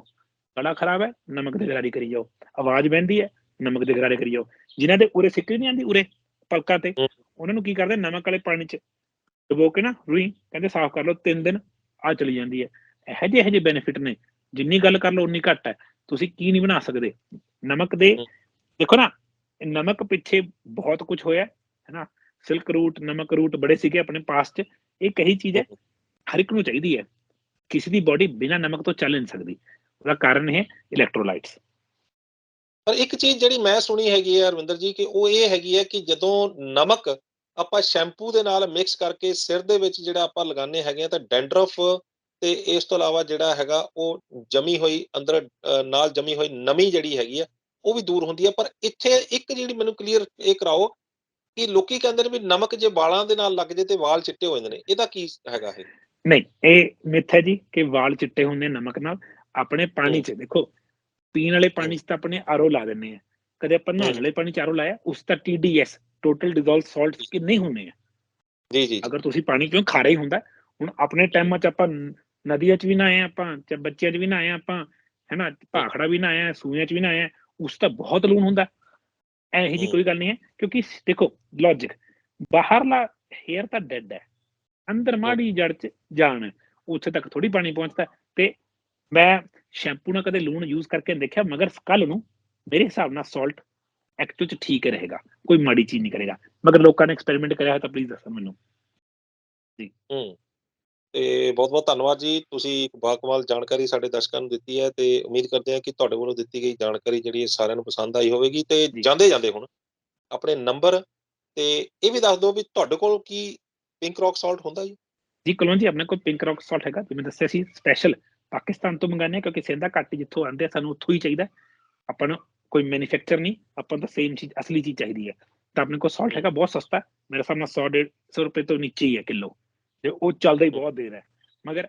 ਗਲਾ ਖਰਾਬ ਹੈ ਨਮਕ ਦੇ ਗਰਾਰੇ ਕਰੀ ਜਾਓ। ਆਵਾਜ਼ ਬਹਿੰਦੀ ਹੈ ਨਮਕ ਦੇ ਗਰਾਰੇ ਕਰੀ ਜਾਓ। ਜਿਨ੍ਹਾਂ ਦੇ ਉਰੇ ਸਿੱਕਰੀ ਨਹੀਂ ਆਉਂਦੀ ਉਰੇ ਪਲਕਾਂ ਤੇ। ਉਹਨਾਂ ਨੂੰ ਕੀ ਕਰਦੇ ਨਮਕ ਵਾਲੇ ਪਾਣੀ ਚ ਡੁਬੋ ਕੇ ਨਾ ਰੂਈ ਕਹਿੰਦੇ ਸਾਫ਼ ਕਰ ਲਓ ਤਿੰਨ ਦਿਨ ਆ ਚਲੀ ਜਾਂਦੀ ਹੈ। ਇਹੋ ਜਿਹੇ ਇਹੋ ਜਿਹੇ ਬੈਨੀਫਿਟ ਨੇ ਜਿੰਨੀ ਗੱਲ ਕਰ ਲਓ ਉਨੀ ਘੱਟ ਹੈ। ਤੁਸੀਂ ਕੀ ਨਹੀਂ ਬਣਾ ਸਕਦੇ? ਨਮਕ ਦੇ। ਦੇਖੋ ਨਾ ਨਮਕ ਪਿੱਛੇ ਬਹੁਤ ਕੁਝ ਹੋਇਆ ਹੈ ਨਾ ਸਿਲਕ ਰੂਟ ਨਮਕ ਰੂਟ ਬੜੇ ਸੀਗੇ ਆਪਣੇ ਪਾਸ ਚ। ਇਹ ਕਹੀ ਚੀਜ਼ ਹੈ ਹਰ ਇੱਕ ਨੂੰ ਚਾਹੀਦੀ ਹੈ। ਕਿਸੇ ਦੀ ਬਾਡੀ ਬਿਨਾਂ ਨਮਕ ਤੋਂ ਚੱਲ ਨਹੀਂ ਸਕਦੀ। ਉਹਦਾ ਕਾਰਨ ਹੈ ਇਲੈਕਟ੍ਰੋਲਾਈਟਸ ਪਰ ਇੱਕ ਚੀਜ਼ ਜਿਹੜੀ ਮੈਂ ਸੁਣੀ ਹੈਗੀ ਹੈ ਰਵਿੰਦਰ ਜੀ ਕਿ ਉਹ ਇਹ ਹੈਗੀ ਹੈ ਕਿ ਜਦੋਂ ਨਮਕ ਆਪਾਂ ਸ਼ੈਂਪੂ ਦੇ ਨਾਲ ਮਿਕਸ ਕਰਕੇ ਸਿਰ ਦੇ ਵਿੱਚ ਜਿਹੜਾ ਆਪਾਂ ਲਗਾਉਂਦੇ ਹੈਗੇ ਆ ਤਾਂ ਡੈਂਡਰਫ ਤੇ ਇਸ ਤੋਂ ਇਲਾਵਾ ਜਿਹੜਾ ਹੈਗਾ ਉਹ ਜਮੀ ਹੋਈ ਅੰਦਰ ਨਾਲ ਜਮੀ ਹੋਈ ਨਮੀ ਜਿਹੜੀ ਹੈਗੀ ਆ ਉਹ ਵੀ ਦੂਰ ਹੁੰਦੀ ਹੈ ਪਰ ਇੱਥੇ ਇੱਕ ਜਿਹੜੀ ਮੈਨੂੰ ਕਲੀਅਰ ਇਹ ਕਰਾਓ ਕਿ ਲੋਕੀ ਕਹਿੰਦੇ ਨੇ ਵੀ ਨਮਕ ਜੇ ਵਾਲਾਂ ਦੇ ਨਾਲ ਲੱਗ ਜੇ ਤੇ ਵਾਲ ਚਿੱਟੇ ਹੋ ਜਾਂਦੇ ਨੇ। ਇਹਦਾ ਕੀ ਹੈਗਾ ਇਹ? ਨਹੀਂ ਇਹ ਮਿੱਥ ਹੈ ਜੀ ਕਿ ਵਾਲ ਚਿੱਟੇ ਹੁੰਦੇ ਨਮਕ ਨਾਲ। ਆਪਣੇ ਪਾਣੀ 'ਚ ਦੇਖੋ ਪੀਣ ਵਾਲੇ ਪਾਣੀ 'ਚ ਤਾਂ ਆਪਣੇ ਆਰਓ ਲਾ ਦਿੰਨੇ ਆ। ਕਦੇ ਆਪਾਂ ਨਹਾਉਣ। ਵਾਲੇ ਪਾਣੀ 'ਚ ਆਰਓ ਲਾਇਆ ਉਸ ਦਾ TDS ਟੋਟਲ ਡਿਸੋਲਵ ਸਾਲਟ ਕਿੰਨੇ ਹੁੰਦੇ ਆ। ਜੀ ਜੀ। ਅਗਰ ਤੁਸੀਂ ਪਾਣੀ ਕਿਉਂ ਖਾਰਾ ਹੀ ਹੁੰਦਾ ਹੁਣ ਆਪਣੇ ਟਾਈਮਾਂ 'ਚ ਆਪਾਂ ਨ- ਨਦੀਆਂ 'ਚ ਵੀ ਨਹਾਏ ਹਾਂ ਆਪਾਂ ਚ ਬੱਚਿਆਂ 'ਚ ਵੀ ਨਹਾਏ ਹਾਂ ਆਪਾਂ ਹੈਨਾ ਭਾਖੜਾ ਵੀ ਨਹਾਏ ਹਾਂ ਸੂਇਆਂ 'ਚ ਵੀ ਨਹਾਏ ਹਾਂ ਉਸ ਤਾਂ ਬਹੁਤ ਲੂਣ ਹੁੰਦਾ। ਇਹੋ ਜੀ। ਕੋਈ ਗੱਲ ਨਹੀਂ ਹੈ ਕਿਉਂਕਿ ਦੇਖੋ ਲੌਜੀਕ ਬਾਹਰਲਾ ਹੇਅਰ ਤਾਂ ਡੈਡ ਹੈ। ਅੰਦਰ ਮਾੜੀ ਜੜ 'ਚ ਹੈ ਉੱਥੇ ਤੱਕ ਥੋੜੀ ਪਾਣੀ ਪਹੁੰਚਦਾ ਤੇ ਮੈਂ ਸ਼ੈਂਪੂ ਨਾਲ ਕਦੇ ਲੂਣ ਯੂਜ਼ ਕਰਕੇ ਨਹੀਂ ਦੇਖਿਆ ਮਗਰ ਕੱਲ ਨੂੰ ਮੇਰੇ ਹਿਸਾਬ ਨਾਲ ਸਾਲਟ ਐਕਚੁਅਲ 'ਚ ਠੀਕ ਰਹੇਗਾ ਕੋਈ ਮਾੜੀ ਚੀਜ਼ ਨਹੀਂ ਕਰੇਗਾ। ਮਗਰ ਲੋਕਾਂ ਨੇ ਐਕਸਪੈਰੀਮੈਂਟ ਕਰਿਆ ਹੈ ਤਾਂ ਪਲੀਜ਼ ਦੱਸੋ ਮੈਨੂੰ। ਹੂੰ। ਤੇ ਬਹੁਤ ਬਹੁਤ ਧੰਨਵਾਦ ਜੀ। ਤੁਸੀਂ ਇੱਕ ਬਾਕਮਾਲ ਜਾਣਕਾਰੀ ਸਾਡੇ ਦਰਸ਼ਕਾਂ ਨੂੰ ਦਿੱਤੀ ਹੈ ਤੇ ਉਮੀਦ ਕਰਦੇ ਹਾਂ ਕਿ ਤੁਹਾਡੇ ਵੱਲੋਂ ਦਿੱਤੀ ਗਈ ਜਾਣਕਾਰੀ ਜਿਹੜੀ ਸਾਰਿਆਂ ਨੂੰ ਪਸੰਦ ਆਈ ਹੋਵੇਗੀ ਤੇ ਜੀ। ਜਾਂਦੇ ਜਾਂਦੇ ਹੁਣ ਆਪਣੇ ਨੰਬਰ ਤੇ ਇਹ ਵੀ ਦੱਸ ਦਿਓ ਵੀ ਤੁਹਾਡੇ ਕੋਲ ਕੀ ਪਿੰਕ ਰੌਕ ਸਾਲਟ ਹੁੰਦਾ ਜੀ? ਜੀ ਕਲੋਂ ਜੀ ਆਪਣੇ ਕੋਲ ਪਿੰਕ ਰੌਕ ਸਾਲਟ ਹੈਗਾ। ਜਿਵੇਂ ਦੱਸਿਆ ਸੀ ਸਪੈਸ਼ਲ ਪਾਕਿਸਤਾਨ ਤੋਂ ਹਾਂ ਕਿਉਂਕਿ ਸਿੰਧਾ ਘੱਟ ਜਿੱਥੋਂ ਆਉਂਦੇ ਸਾਨੂੰ ਉੱਥੋਂ ਹੀ ਚਾਹੀਦਾ। ਆਪਾਂ ਨੂੰ ਕੋਈ ਮੈਨੂਫੈਕਚਰ ਨਹੀਂ ਆਪਾਂ ਨੂੰ ਤਾਂ ਸੇਮ ਚੀਜ਼ ਅਸਲੀ ਚੀਜ਼ ਚਾਹੀਦੀ ਹੈ ਤਾਂ ਆਪਣੇ ਕੋਲ ਸਾਲਟ ਹੈਗਾ ਬਹੁਤ ਸਸਤਾ ਮੇਰੇ ਹਿਸਾਬ ਨਾਲ 100 150 ਰੁਪਏ ਤੋਂ ਨੀਚੇ ਹੀ ਹੈ ਕਿਲੋ ਤੇ ਉਹ ਚੱਲਦਾ ਹੀ ਬਹੁਤ ਦੇਰ ਹੈ ਮਗਰ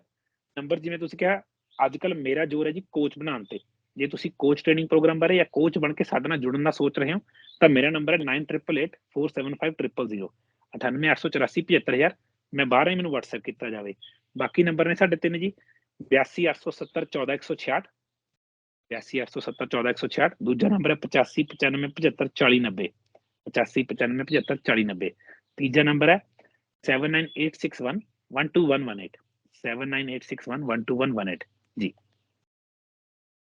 ਨੰਬਰ ਜਿਵੇਂ ਤੁਸੀਂ ਕਿਹਾ ਅੱਜ ਕੱਲ ਮੇਰਾ ਜ਼ੋਰ ਹੈ ਜੀ ਕੋਚ ਬਣਾਉਣ ਤੇ ਜੇ ਤੁਸੀਂ ਕੋਚ ਟ੍ਰੇਨਿੰਗ ਪ੍ਰੋਗਰਾਮ ਬਾਰੇ ਜਾਂ ਕੋਚ ਬਣ ਕੇ ਸਾਡੇ ਨਾਲ ਜੁੜਨ ਦਾ ਸੋਚ ਰਹੇ ਹੋ ਤਾਂ ਮੇਰਾ ਨੰਬਰ ਹੈ 9888475000 98884 ਮੈਂ ਬਾਹਰ ਹੀ ਮੈਨੂੰ WhatsApp ਕੀਤਾ ਜਾਵੇ ਬਾਕੀ ਨੰਬਰ ਨੇ ਸਾਡੇ ਤਿੰਨ ਜੀ 8287714166 8287714166 ਦੂਜਾ ਨੰਬਰ ਹੈ 8595754090 8595754090 ਤੀਜਾ ਨੰਬਰ ਹੈ 7986112118 7986112118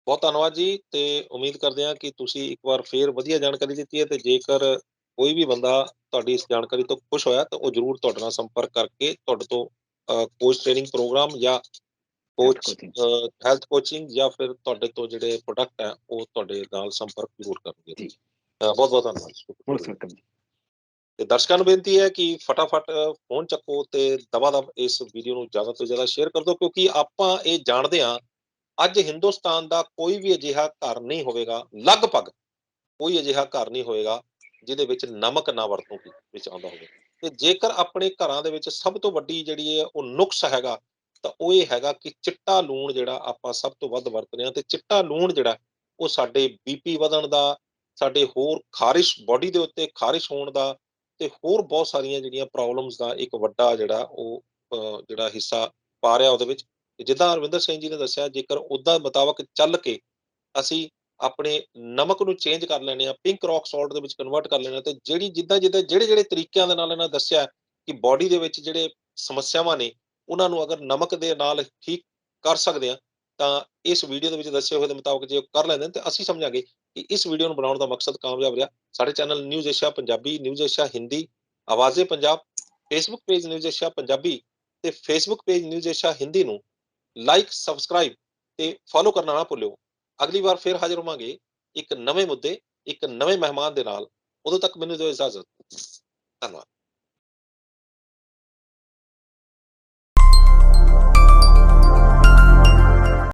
ਬਹੁਤ ਧੰਨਵਾਦ ਜੀ ਤੇ ਉਮੀਦ ਕਰਦੇ ਹਾਂ ਕਿ ਤੁਸੀਂ ਇੱਕ ਵਾਰ ਫੇਰ ਵਧੀਆ ਜਾਣਕਾਰੀ ਦਿੱਤੀ ਹੈ ਤੇ ਜੇਕਰ ਕੋਈ ਵੀ ਬੰਦਾ ਤੁਹਾਡੀ ਇਸ ਜਾਣਕਾਰੀ ਤੋਂ ਖੁਸ਼ ਹੋਇਆ ਤਾਂ ਉਹ ਜ਼ਰੂਰ ਤੁਹਾਡੇ ਨਾਲ ਸੰਪਰਕ ਕਰਕੇ ਤੁਹਾਡੇ ਤੋਂ ਕੋਚ ਟ੍ਰੇਨਿੰਗ ਪ੍ਰੋਗਰਾਮ ਜਾਂ ਕੋਚ। ਹੈਲਥ ਕੋਚਿੰਗ ਜਾਂ ਫਿਰ ਤੁਹਾਡੇ ਤੋਂ ਜਿਹੜੇ ਪ੍ਰੋਡਕਟ ਹੈ ਉਹ ਤੁਹਾਡੇ ਨਾਲ ਸੰਪਰਕ ਜ਼ਰੂਰ ਕਰਨਗੇ ਜੀ। ਬਹੁਤ ਬਹੁਤ ਧੰਨਵਾਦ ਬਹੁਤ ਵੈਲਕਮ ਜੀ ਤੇ ਦਰਸ਼ਕਾਂ ਨੂੰ ਬੇਨਤੀ ਹੈ ਕਿ ਫਟਾਫਟ ਫੋਨ ਚੱਕੋ ਤੇ ਦਬਾ ਦਬ ਇਸ ਵੀਡੀਓ ਨੂੰ ਜ਼ਿਆਦਾ ਤੋਂ ਜ਼ਿਆਦਾ ਸ਼ੇਅਰ ਕਰ ਦਿਓ ਕਿਉਂਕਿ ਆਪਾਂ ਇਹ ਜਾਣਦੇ ਹਾਂ ਅੱਜ ਹਿੰਦੁਸਤਾਨ ਦਾ ਕੋਈ ਵੀ ਅਜਿਹਾ ਘਰ ਨਹੀਂ ਹੋਵੇਗਾ ਲਗਭਗ ਕੋਈ ਅਜਿਹਾ ਘਰ ਨਹੀਂ ਹੋਵੇਗਾ ਜਿਹਦੇ ਵਿੱਚ ਨਮਕ ਨਾ ਵਰਤੋਂ ਵਿੱਚ ਆਉਂਦਾ ਹੋਵੇ ਤੇ ਜੇਕਰ ਆਪਣੇ ਘਰਾਂ ਦੇ ਵਿੱਚ ਸਭ ਤੋਂ ਵੱਡੀ ਜਿਹੜੀ ਹੈ ਉਹ ਨੁਕਸ ਹੈਗਾ ਤਾਂ ਉਹ ਇਹ ਹੈਗਾ ਕਿ ਚਿੱਟਾ ਲੂਣ ਜਿਹੜਾ ਆਪਾਂ ਸਭ ਤੋਂ ਵੱਧ ਵਰਤਦੇ ਹਾਂ ਤੇ ਚਿੱਟਾ ਲੂਣ ਜਿਹੜਾ, ਉਹ ਸਾਡੇ ਬੀਪੀ ਵਧਣ ਦਾ, ਸਾਡੇ ਹੋਰ ਖਾਰਿਸ਼ ਬਾਡੀ ਦੇ ਉੱਤੇ ਖਾਰਿਸ਼ ਹੋਣ ਦਾ ਤੇ ਹੋਰ ਬਹੁਤ ਸਾਰੀਆਂ ਜਿਹੜੀਆਂ ਪ੍ਰੋਬਲਮਸ ਦਾ ਇੱਕ ਵੱਡਾ ਜਿਹੜਾ ਉਹ ਜਿਹੜਾ ਹਿੱਸਾ ਪਾ ਰਿਹਾ ਉਹਦੇ ਵਿੱਚ। ਜਿੱਦਾਂ ਅਰਵਿੰਦਰ ਸਿੰਘ ਜੀ ਨੇ ਦੱਸਿਆ, ਜੇਕਰ ਉਹਦਾ ਮੁਤਾਬਕ ਚੱਲ ਕੇ ਅਸੀਂ ਆਪਣੇ ਨਮਕ ਨੂੰ ਚੇਂਜ ਕਰ ਲੈਣੇ ਆ ਪਿੰਕ ਰੌਕ ਸਾਲਟ ਦੇ ਵਿੱਚ ਕਨਵਰਟ ਕਰ ਲੈਣਾ ਤੇ ਜਿਹੜੀ ਜਿੱਦਾਂ ਜਿੱਦਾਂ ਜਿਹੜੇ ਜਿਹੜੇ ਤਰੀਕਿਆਂ ਦੇ ਨਾਲ ਇਹਨਾਂ ਦੱਸਿਆ ਕਿ ਬਾਡੀ ਦੇ ਵਿੱਚ ਜਿਹੜੇ ਸਮੱਸਿਆਵਾਂ ਨੇ ਉਹਨਾਂ ਨੂੰ ਅਗਰ ਨਮਕ ਦੇ ਨਾਲ ਠੀਕ ਕਰ ਸਕਦੇ ਆ ਤਾਂ ਇਸ ਵੀਡੀਓ ਦੇ ਵਿੱਚ ਦੱਸੇ ਹੋਏ ਦੇ ਮੁਤਾਬਕ ਜੇ ਉਹ ਕਰ ਲੈਂਦੇ ਨੇ, ਤੇ ਅਸੀਂ ਸਮਝਾਂਗੇ ਕਿ ਇਸ ਵੀਡੀਓ ਨੂੰ ਬਣਾਉਣ ਦਾ ਮਕਸਦ ਕਾਮਯਾਬ ਰਿਹਾ। ਸਾਡੇ channel News Asia Punjabi, News Asia Hindi, Awaze Punjab Facebook page News Asia Punjabi ਤੇ Facebook page News Asia Hindi ਨੂੰ ਲਾਈਕ ਸਬਸਕ੍ਰਾਈਬ ਤੇ ਫੋਲੋ ਕਰਨਾ ਨਾ ਭੁੱਲਿਓ। ਅਗਲੀ ਵਾਰ ਫੇਰ ਹਾਜ਼ਰ ਹੋਵਾਂਗੇ ਇੱਕ ਨਵੇਂ ਮੁੱਦੇ, ਇੱਕ ਨਵੇਂ ਮਹਿਮਾਨ ਦੇ ਨਾਲ। ਉਦੋਂ ਤੱਕ ਮੈਨੂੰ ਦਿਓ ਇਜਾਜ਼ਤ। ਧੰਨਵਾਦ।